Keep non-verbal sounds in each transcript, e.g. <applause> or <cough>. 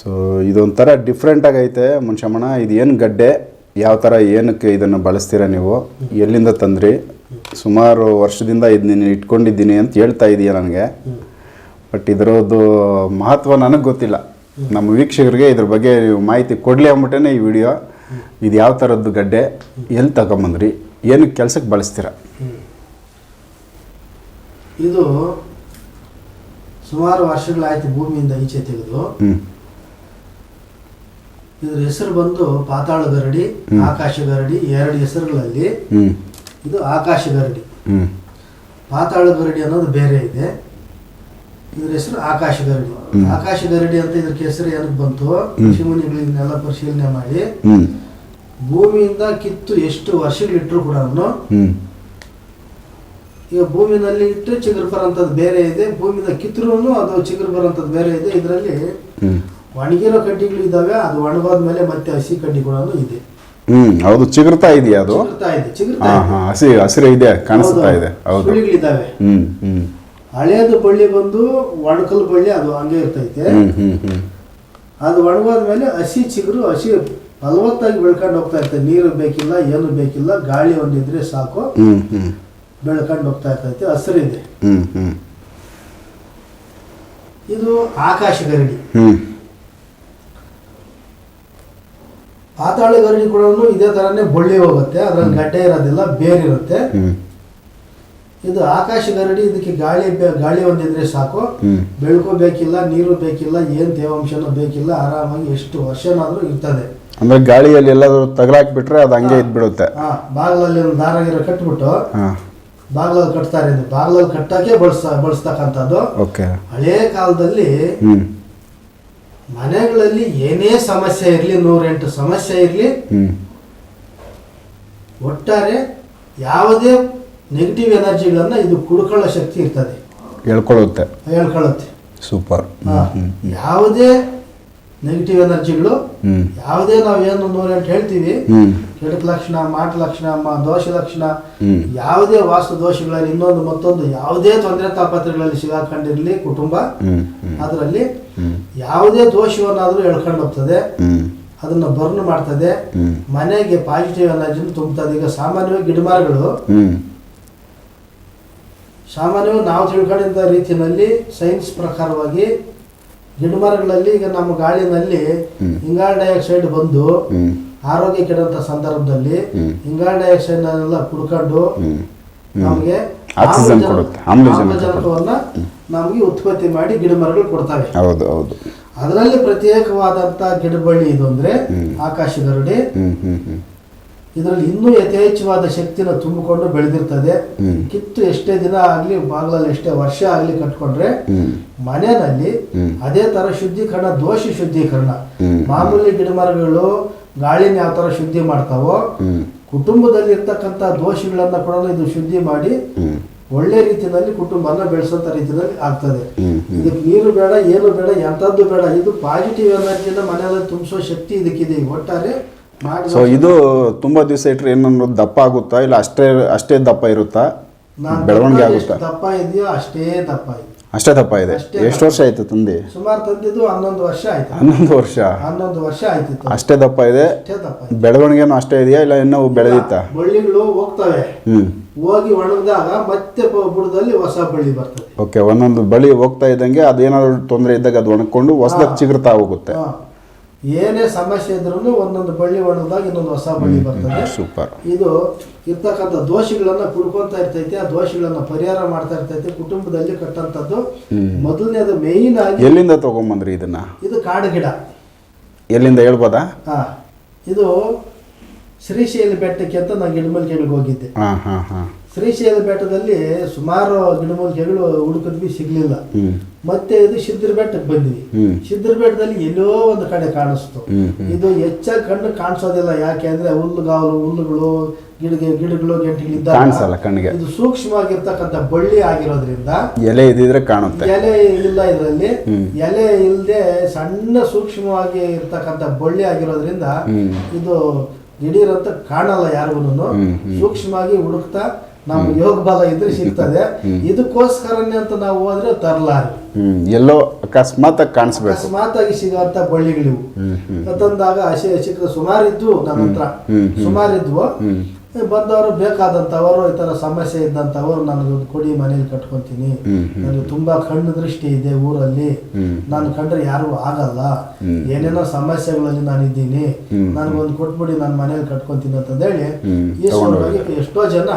So ಇದೊಂಥರ different ಆಗೈತೆ ಮನುಷ್ಯಮ್ಮಣ ಇದು ಏನು ಗಡ್ಡೆ ಯಾವ ಥರ ಏನಕ್ಕೆ ಇದನ್ನು ಬಳಸ್ತೀರಾ ನೀವು? ಎಲ್ಲಿಂದ ತಂದ್ರಿ? ಸುಮಾರು ವರ್ಷದಿಂದ ಇದನ್ನ ಇಟ್ಕೊಂಡಿದ್ದೀನಿ ಅಂತ ಹೇಳ್ತಾ ಇದೀಯ ನನಗೆ. ಬಟ್ ಇದರದ್ದು ಮಹತ್ವ ನನಗೆ ಗೊತ್ತಿಲ್ಲ. ನಮ್ಮ ವೀಕ್ಷಕರಿಗೆ ಇದ್ರ ಬಗ್ಗೆ ನೀವು ಮಾಹಿತಿ ಕೊಡಲಿ ಅಂದ್ಬಿಟ್ಟೇ ಈ ವಿಡಿಯೋ. ಇದು ಯಾವ ಥರದ್ದು ಗಡ್ಡೆ? ಎಲ್ಲಿ ತಗೊಂಬಂದ್ರಿ? ಏನು ಕೆಲಸಕ್ಕೆ ಬಳಸ್ತೀರಾ? ಇದು ಸುಮಾರು ವರ್ಷಗಳಾಯ್ತು ಭೂಮಿಯಿಂದ ಈಚೆ ತೆಗೆದು. ಇದ್ರ ಹೆಸರು ಬಂದು ಪಾತಾಳ ಗರಡಿ ಆಕಾಶ ಗರಡಿ ಎರಡು ಹೆಸರುಗಳಲ್ಲಿ ಇದು ಆಕಾಶ ಗರಡಿ. ಪಾತಾಳ ಗರಡಿ ಅನ್ನೋದು ಬೇರೆ ಇದೆ. ಇದ್ರ ಹೆಸರು ಆಕಾಶ ಗರಡಿ. ಆಕಾಶ ಗರಡಿ ಅಂತ ಇದಕ್ಕೆ ಹೆಸರು ಏನಕ್ಕೆ ಬಂತು? ಶಿವನಿಗಳನ್ನೆಲ್ಲ ಪರಿಶೀಲನೆ ಮಾಡಿ. ಭೂಮಿಯಿಂದ ಕಿತ್ತು ಎಷ್ಟು ವರ್ಷಗಳಿಟ್ರು ಕೂಡ ಈಗ ಭೂಮಿನಲ್ಲಿ ಇಟ್ಟು ಚಿಗುರು ಬರೋಂಥದ್ದು ಬೇರೆ ಇದೆ. ಭೂಮಿಯಿಂದ ಕಿತ್ತರೂ ಅದು ಚಿಗುರು ಬರೋಂಥದ್ದು ಬೇರೆ ಇದೆ. ಇದರಲ್ಲಿ ಒಣಗಿರೋ ಕಡ್ಡಿಗಳು ಇದ್ದಾವೆ ಅದು ಒಣಗೋದ್ಮೇಲೆ ಮತ್ತೆ ಹಸಿ ಕಡ್ಡಿ ಕೂಡ ಇದೆ. ಹ್ಞೂ ಹೌದು ಚಿಗುರ್ತಾ ಇದೆಯಾ ಅದು? ಚಿಗುರ್ತಾ ಇದೆ ಚಿಗುರ್ತಾ ಹಾಂ ಇದೆ. ಹಾಂ ಹಸಿ ಹಸಿರು ಇದೆ ಕಾಣಿಸ್ತಾ ಇದೆ ಹೌದು. ಸುಳಿಗಳಿದ್ದಾವೆ. ಹ್ಮ್ ಹ್ಮ್. ಹಳೇದು ಬಳ್ಳಿ ಬಂದು ಒಣಕಲ್ ಬಳ್ಳಿ ಅದು ಹಂಗೆ ಇರ್ತೈತೆ. ಹ್ಮ್ ಹ್ಮ್ ಹ್ಮ್. ಅದು ಒಣಗೋದ್ಮೇಲೆ ಹಸಿ ಚಿಗುರು ಹಸಿ ಫಲವತ್ತಾಗಿ ಬೆಳ್ಕೊಂಡು ಹೋಗ್ತಾ ಇರ್ತೈತೆ. ನೀರು ಬೇಕಿಲ್ಲ ಏನು ಬೇಕಿಲ್ಲ ಗಾಳಿ ಒಂದಿದ್ರೆ ಸಾಕು. ಹ್ಞೂ ಹ್ಞೂ ಬೆಳ್ಕೊಂಡು ಹೋಗ್ತಾ ಇರ್ತೈತೆ ಹಸಿರಿದೆ. ಹ್ಞೂ ಹ್ಞೂ ಇದು ಆಕಾಶ ಗರಡಿ. ಹ್ಞೂ ಪಾತಾಳ ಗರಡಿ ಕೂಡ ಇದೇ ತರನೇ ಬಳ್ಳಿ ಹೋಗುತ್ತೆ ಅದ್ರಲ್ಲಿ ಗಡ್ಡೆ ಇರೋದಿಲ್ಲ ಬೇರಿರುತ್ತೆ. ಇದು ಆಕಾಶ ಗರಡಿ ಇದಕ್ಕೆ ಗಾಳಿ ಗಾಳಿ ಒಂದಿದ್ರೆ ಸಾಕು. ಬೆಳಕು ಬೇಕಿಲ್ಲ ನೀರು ಬೇಕಿಲ್ಲ ಏನ್ ತೇವಾಂಶನೂ ಬೇಕಿಲ್ಲ ಆರಾಮಾಗಿ ಎಷ್ಟು ವರ್ಷನಾದ್ರೂ ಇರ್ತದೆ. ಅಂದ್ರೆ ಗಾಳಿಯಲ್ಲಿ ಎಲ್ಲಾದ್ರೂ ತಗಲಾಕ್ಬಿಟ್ರೆ ಅದು ಹಂಗೆ ಇದ್ಬಿಡುತ್ತೆ. ಬಾಗಿಲಲ್ಲಿ ಒಂದು ದಾರ ಗಿರ ಕಟ್ಬಿಟ್ಟು ಬಾಗ್ಲಲ್ಲಿ ಕಟ್ತಾರೆ ಇದು ಬಾಗಿಲಲ್ಲಿ ಕಟ್ಟಕ್ಕೆ ಬಳಸ ಬಳಸ್ತಕ್ಕಂಥದ್ದು. ಓಕೆ. ಹಳೇ ಕಾಲದಲ್ಲಿ ಮನೆಗಳಲ್ಲಿ ಏನೇ ಸಮಸ್ಯೆ ಇರಲಿ ನೂರೆಂಟು ಸಮಸ್ಯೆ ಇರಲಿ ಒಟ್ಟಾರೆ ಯಾವುದೇ ನೆಗೆಟಿವ್ ಎನರ್ಜಿಗಳನ್ನ ಇದು ಕುಡ್ಕೊಳ್ಳೋ ಶಕ್ತಿ ಇರ್ತದೆ. ಹೇಳ್ಕೊಳ್ಳುತ್ತೆ. ಹೇಳ್ಕೊಳ್ಳುತ್ತೆ. ಸೂಪರ್. ಯಾವುದೇ ನೆಗೆಟಿವ್ ಎನರ್ಜಿಗಳು ಯಾವುದೇ ನಾವ್ ಏನು ನಾವೇನು ಅಂತ ಹೇಳ್ತೀವಿ ಕೆಟ್ಟ ಕೆಡಕ ಲಕ್ಷಣ ಮಾಟ ಲಕ್ಷಣ ಮ- ದೋಷ ಲಕ್ಷಣ ಯಾವುದೇ ವಾಸ್ತು ದೋಷಗಳಲ್ಲಿ ಇನ್ನೊಂದು ಮತ್ತೊಂದು ಯಾವುದೇ ತೊಂದರೆ ತಾಪತ್ರಗಳಲ್ಲಿ ಸಿಗಾಕೊಂಡಿರಲಿ ಕುಟುಂಬ ಅದರಲ್ಲಿ ಯಾವುದೇ ದೋಷವನ್ನಾದರೂ ಎಳ್ಕೊಂಡು ಹೋಗ್ತದೆ. ಅದನ್ನ ಬರ್ನ್ ಮಾಡ್ತದೆ. ಮನೆಗೆ ಪಾಸಿಟಿವ್ ಎನರ್ಜಿ ತುಂಬುತ್ತದೆ ಈಗ ಸಾಮಾನ್ಯವಾಗಿ ಗಿಡಮರಗಳು ಸಾಮಾನ್ಯವಾಗಿ ನಾವು ತಿಳ್ಕೊಂಡಿದ್ದ ರೀತಿಯಲ್ಲಿ ಸೈನ್ಸ್ ಪ್ರಕಾರವಾಗಿ ಗಿಡಮರಗಳಲ್ಲಿ ಈಗ ನಮ್ಮ ಗಾಳಿನಲ್ಲಿ. ಇಂಗಾಲ ಡೈಆಕ್ಸೈಡ್ ಬಂದು ಆರೋಗ್ಯ ಕೆಡಂತ ಸಂದರ್ಭದಲ್ಲಿ. ಇಂಗಾಲ ಡೈಆಕ್ಸೈಡ್ ಎಲ್ಲ ಕುಡ್ಕೊಂಡು ನಮಗೆ ಆಕ್ಸಿಜನ್ ಕೊಡುತ್ತೆ, ಆಮ್ಲಜನಕ ಆಮ್ಲಜನಕವನ್ನ ನಮಗೆ ಉತ್ಪತ್ತಿ ಮಾಡಿ ಗಿಡ ಮರಗಳು ಕೊಡ್ತವೆ. ಹೌದು ಹೌದು. ಅದರಲ್ಲಿ ಪ್ರತ್ಯೇಕವಾದಂತ ಗಿಡಬಳ್ಳಿ ಇದು ಅಂದ್ರೆ ಹ್ಮ್. ಇದರಲ್ಲಿ ಇನ್ನೂ ಯಥೇಚ್ಛವಾದ ಶಕ್ತಿನ ತುಂಬಿಕೊಂಡು ಬೆಳೆದಿರ್ತದೆ. ಕಿತ್ತು ಎಷ್ಟೇ ದಿನ ಆಗ್ಲಿ ಬಾಗಿಲಲ್ಲಿ ಎಷ್ಟೇ ವರ್ಷ ಆಗ್ಲಿ ಕಟ್ಕೊಂಡ್ರೆ ಮನೆಯಲ್ಲಿ ಅದೇ ತರ ಶುದ್ಧೀಕರಣ ದೋಷ ಶುದ್ಧೀಕರಣ. ಮಾಮೂಲಿ ಗಿಡಮರಗಳು ಗಾಳಿನ ಯಾವ ತರ ಶುದ್ಧಿ ಮಾಡ್ತಾವೋ ಕುಟುಂಬದಲ್ಲಿ ಇರ್ತಕ್ಕಂಥ ದೋಷಗಳನ್ನ ಕೂಡ ಇದು ಶುದ್ಧಿ ಮಾಡಿ ಒಳ್ಳೆ ರೀತಿಯಲ್ಲಿ ಕುಟುಂಬನ ಬೆಳೆಸೋಂಥ ರೀತಿಯಲ್ಲಿ ಆಗ್ತದೆ. ಇದಕ್ಕೆ ನೀರು ಬೇಡ ಏನು ಬೇಡ ಎಂಥದ್ದು ಬೇಡ ಇದು ಪಾಸಿಟಿವ್ ಎನರ್ಜಿನ ಮನೆಯಲ್ಲಿ ತುಂಬಿಸೋ ಶಕ್ತಿ ಇದಕ್ಕಿದೆ. ಒಟ್ಟಾರೆ ಸೊ ಇದು ತುಂಬ ದಿವಸ ಇಟ್ಟರೆ ಏನನ್ನೋದು ದಪ್ಪ ಆಗುತ್ತಾ? ಇಲ್ಲ ಅಷ್ಟೇ ಅಷ್ಟೇ ದಪ್ಪ ಇರುತ್ತಾ? ಬೆಳವಣಿಗೆ ಆಗುತ್ತಾ? ದಪ್ಪ ಇದೆಯೋ ಅಷ್ಟೇ ದಪ್ಪ ಇದೆ. ಅಷ್ಟೇ ದಪ್ಪ ಇದೆ. ಎಷ್ಟು ವರ್ಷ ಆಯ್ತು ತಂದಿ? ಸುಮಾರು ತಂದಿದ್ದು ಹನ್ನೊಂದು ವರ್ಷ ಆಯ್ತು. ಹನ್ನೊಂದು ವರ್ಷ? ಹನ್ನೊಂದು ವರ್ಷ ಆಯ್ತು ಅಷ್ಟೇ ದಪ್ಪ ಇದೆ. ಬೆಳವಣಿಗೆನೂ ಅಷ್ಟೇ ಇದೆಯಾ? ಇಲ್ಲ ಇನ್ನೂ ಬೆಳೆದಿತ್ತಾ? ಬಳ್ಳಿಗಳು ಹೋಗ್ತವೆ. ಹೋಗಿ ಒಣಗಿದಾಗ ಮತ್ತೆ ಬುಡದಲ್ಲಿ ಹೊಸ ಬಳ್ಳಿ ಬರ್ತದೆ. ಓಕೆ ಒಂದೊಂದು ಬಳಿ ಹೋಗ್ತಾ ಇದ್ದಂಗೆ ಅದೇನಾದ್ರು ತೊಂದರೆ ಇದ್ದಾಗ ಅದು ಒಣಕೊಂಡು ಹೊಸದಾಗ ಚಿಗುರ್ತಾ ಹೋಗುತ್ತೆ. ಏನೇ ಸಮಸ್ಯೆ ಇದ್ರೂ ಒಂದೊಂದು ಬಳ್ಳಿ ಒಣದಾಗ ಇನ್ನೊಂದು ಹೊಸ ಬಳ್ಳಿ ಬರ್ತದೆ. ಸೂಪರ್. ಇದು ಇರ್ತಕ್ಕಂಥ ದೋಷಗಳನ್ನ ಕುಡ್ಕೊಂತ ಇರ್ತೈತೆ ಆ ದೋಷಗಳನ್ನ ಪರಿಹಾರ ಮಾಡ್ತಾ ಇರ್ತೈತೆ ಕುಟುಂಬದಲ್ಲಿ ಕಟ್ಟಂತದ್ದು. ಮೊದಲನೇದು ಮೇಯ್ನ್ ಆಗಿ ಎಲ್ಲಿಂದ ತಗೊಂಬಂದ್ರಿ ಇದನ್ನ? ಇದು ಕಾಡು ಗಿಡ. ಎಲ್ಲಿಂದ ಹೇಳ್ಬೋದಾ? ಹಾ ಇದು ಶ್ರೀಶೈಲ ಬೆಟ್ಟಕ್ಕೆ ಅಂತ ನಾನು ಗಿಡಗೆ ಹೋಗಿದ್ದೆ. ಹಾಂ ಹಾಂ ಹಾಂ. ಶ್ರೀಶೈಲ ಬೆಟ್ಟದಲ್ಲಿ ಸುಮಾರು ಗಿಡಮೂಲಿಕೆಗಳು ಹುಡುಕಿದ್ವಿ ಸಿಗ್ಲಿಲ್ಲ. ಮತ್ತೆ ಇದು ಸಿದ್ಧರ ಬೆಟ್ಟಕ್ಕೆ ಬಂದ್ವಿ. ಸಿದ್ದರ ಸಿದ್ಧರ ಬೆಟ್ಟದಲ್ಲಿ ಎಲ್ಲೋ ಒಂದು ಕಡೆ ಕಾಣಿಸ್ತು. ಇದು ಹೆಚ್ಚಾಗಿ ಕಣ್ಣು ಕಾಣಿಸೋದಿಲ್ಲ. ಯಾಕೆ ಅಂದ್ರೆ ಹುಲ್ಲುಗಾವಲು ಹುಲ್ಲುಗಳು ಗಿಡ ಗಿಡಗಳು ಗೆಂಟಿಗಳಿದ್ದಾಗ ಕಾಣಿಸಲ್ಲ ಕಣ್ಣಿಗೆ. ಇದು ಸೂಕ್ಷ್ಮವಾಗಿರ್ತಕ್ಕಂಥ ಬಳ್ಳಿ ಆಗಿರೋದ್ರಿಂದ ಎಲೆ ಇದ್ರೆ ಕಾಣುತ್ತೆ. ಎಲೆ ಇಲ್ಲ ಇದರಲ್ಲಿ. ಎಲೆ ಇಲ್ಲದೆ ಸಣ್ಣ ಸೂಕ್ಷ್ಮವಾಗಿ ಇರ್ತಕ್ಕಂಥ ಬಳ್ಳಿ ಆಗಿರೋದ್ರಿಂದ. ಇದು ದಿಢೀರಂತ ಕಾಣಲ್ಲ ಯಾರಿಗೂ. ಸೂಕ್ಷ್ಮವಾಗಿ ಹುಡುಕ್ತಾ ನಮ್ಮ ಯೋಗ ಬಲ ಇದ್ರೆ ಸಿಗ್ತದೆ. ಇದಕ್ಕೋಸ್ಕರನೇ ಅಂತ ನಾವು ಹೋದ್ರೆ ತರಲಾರಿ. ಎಲ್ಲೋ ಅಕಸ್ಮಾತ್ ಕಾಣಿಸ್ಬೇಕು. ಅಕಸ್ಮಾತ್ ಆಗಿ ಸಿಗುವಂತ ಬಳ್ಳಿಗಳಿವು. ತಂದಾಗ ಹಸಿ ಸುಮಾರಿದ್ವು ಸುಮಾರು ಇದ್ವು ನನ್ನ ಹತ್ರ. ಸುಮಾರು ಇದ್ವು ಬಂದವರು ಬೇಕಾದಂತವರು ಈ ತರ ಸಮಸ್ಯೆ ಇದ್ದಂತವರು ನನಗೆ ಒಂದು ಕೊಡಿ ಮನೇಲಿ ಕಟ್ಕೊತೀನಿ. ನನಗೆ ತುಂಬಾ ಕಣ್ಣು ದೃಷ್ಟಿ ಇದೆ ಊರಲ್ಲಿ. ನಾನು ಕಂಡ್ರೆ ಯಾರು ಆಗಲ್ಲ. ಏನೇನೋ ಸಮಸ್ಯೆಗಳಲ್ಲಿ ನಾನು ಇದ್ದೀನಿ. ನನಗೊಂದು ಕೊಟ್ಬಿಡಿ ನಾನು ಮನೇಲಿ ಕಟ್ಕೊತೀನಿ ಅಂತಂದೇಳಿ. ಈ ಎಷ್ಟೋ ಜನ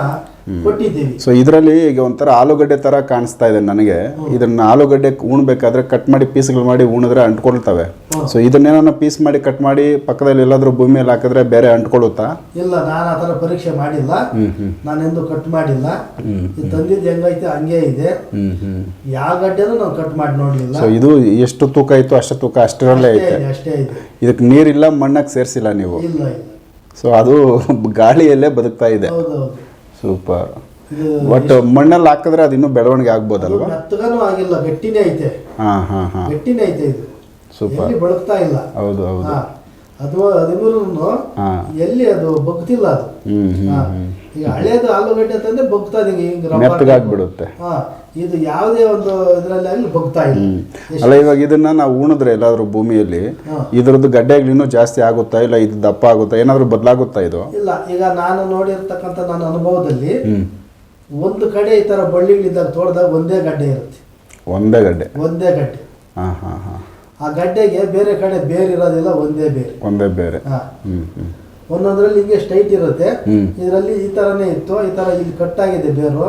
ಕೊಟ್ಟಿದ್ದೀವಿ ಸೊ ಇದರಲ್ಲಿ ಈಗ ಒಂಥರ ಆಲೂಗಡ್ಡೆ ತರ ಕಾಣಿಸ್ತಾ ಇದೆ ನನಗೆ. ಇದನ್ನ ಆಲೂಗಡ್ಡೆ ಉಣ್ಬೇಕಾದ್ರೆ ಕಟ್ ಮಾಡಿ ಪೀಸ್ಗಳು ಮಾಡಿ ಉಣಿದ್ರೆ ಅಂಟ್ಕೊಳ್ತವೆ. ಸೊ ಇದನ್ನೇನ ಪೀಸ್ ಮಾಡಿ ಕಟ್ ಮಾಡಿ ಪಕ್ಕದಲ್ಲಿ ಎಲ್ಲಾದ್ರೂ ಭೂಮಿಯಲ್ಲಿ ಹಾಕಿದ್ರೆ ಬೇರೆ ಅಂಟ್ಕೊಳ್ಳುತ್ತಾ? ಇಲ್ಲ ನಾನು ಆ ಥರ ಪರೀಕ್ಷೆ ಮಾಡಿಲ್ಲ. ನಾನೆಂದು ಕಟ್ ಮಾಡಿಲ್ಲ. ತಂದಿದ್ದು ಹೆಂಗೈತೆ ಹಂಗೆ ಇದೆ. ಯಾವ ಗಡ್ಡೆನೂ ನಾವು ಕಟ್ ಮಾಡಿ ನೋಡಲಿಲ್ಲ. ಸೊ ಇದು ಎಷ್ಟು ತೂಕ ಇತ್ತು ಅಷ್ಟು ತೂಕ ಅಷ್ಟರಲ್ಲೇ ಐತೆ. ಇದೆ ಅಷ್ಟೇ ಇದೆ. ಇದಕ್ಕೆ ನೀರಿಲ್ಲ ಮಣ್ಣಕ್ಕೆ ಸೇರಿಸಿಲ್ಲ ನೀವು. ಇಲ್ಲ ಸೊ ಅದು ಗಾಳಿಯಲ್ಲೇ ಬದುಕ್ತಾ ಇದೆ. ಸೂಪರ್ ಬಟ್ ಮಣ್ಣಲ್ಲಿ ಹಾಕಿದ್ರೆ ಅದು ಇನ್ನೂ ಬೆಳವಣಿಗೆ ಆಗ್ಬೋದಲ್ವ? ಮೆತ್ತಗನೂ ಆಗಿಲ್ಲ ಗಟ್ಟಿನೇ ಐತೆ. ಹಾ ಹಾ ಹಾ. ಗಟ್ಟಿನೇ ಐತೆ ಇದು. ಸೂಪರ್ ಎಲ್ಲಿ ಬಳಕ್ತಾ ಇಲ್ಲ. ಹೌದು ಹೌದು. ಅಥವಾ ಅದು ಹಾ. ಎಲ್ಲಿ ಅದು ಬಗ್ತಿಲ್ಲ ಅದು. ಹ್ಮ್ ಹ್ಮ್ ಹಾ. ಹ್ಮ್. ಈಗ ಹಳೇದು ಆಲೂಗಡ್ಡೆ ತಂದ್ರೆ ಬಗ್ತಾ ಮೆತ್ತಗಾಗ್ಬಿಡುತ್ತೆ. ಇದು ಯಾವುದೇ ಒಂದು ಇದರಲ್ಲಿ ಆಗಲಿ ಬಗ್ತಾ ಇಲ್ಲ. ಅಲ್ಲ ಇವಾಗ ಇದನ್ನ ನಾವು ಉಣಿದ್ರೆ ಎಲ್ಲಾದ್ರೂ ಭೂಮಿಯಲ್ಲಿ. ಇದ್ರದ್ದು ಗಡ್ಡೆಗಳು ಇನ್ನೂ ಜಾಸ್ತಿ ಆಗುತ್ತಾ ಇಲ್ಲ ಇದು ದಪ್ಪ ಆಗುತ್ತಾ ಏನಾದ್ರೂ ಬದಲಾಗುತ್ತಾ ಇದು? ಇಲ್ಲ ಈಗ ನಾನು ನೋಡಿರ್ತಕ್ಕಂಥ ನನ್ನ ಅನುಭವದಲ್ಲಿ ಒಂದು ಕಡೆ ಈ ತರ ಬಳ್ಳಿಗಳಿದ್ದಾಗ ತೋಟದಾಗ ಒಂದೇ ಗಡ್ಡೆ ಇರುತ್ತೆ. ಒಂದೇ ಗಡ್ಡೆ. ಒಂದೇ ಗಡ್ಡೆ. ಹಾ ಹಾ ಹಾ. ಆ ಗಡ್ಡೆಗೆ ಬೇರೆ ಕಡೆ ಬೇರೆ ಇರೋದಿಲ್ಲ ಒಂದೇ ಬೇರೆ. ಒಂದೇ ಬೇರೆ. ಹ್ಮ್ ಹ್ಮ್. ಒಂದೊಂದ್ರಲ್ಲಿ ಹಿಂಗೆ ಸ್ಟ್ರೈಟ್ ಇರುತ್ತೆ. ಇದರಲ್ಲಿ ಈ ತರನೇ ಇತ್ತು ಈ ತರ ಇಲ್ಲಿ ಕಟ್ ಆಗಿದೆ ಬೇರು.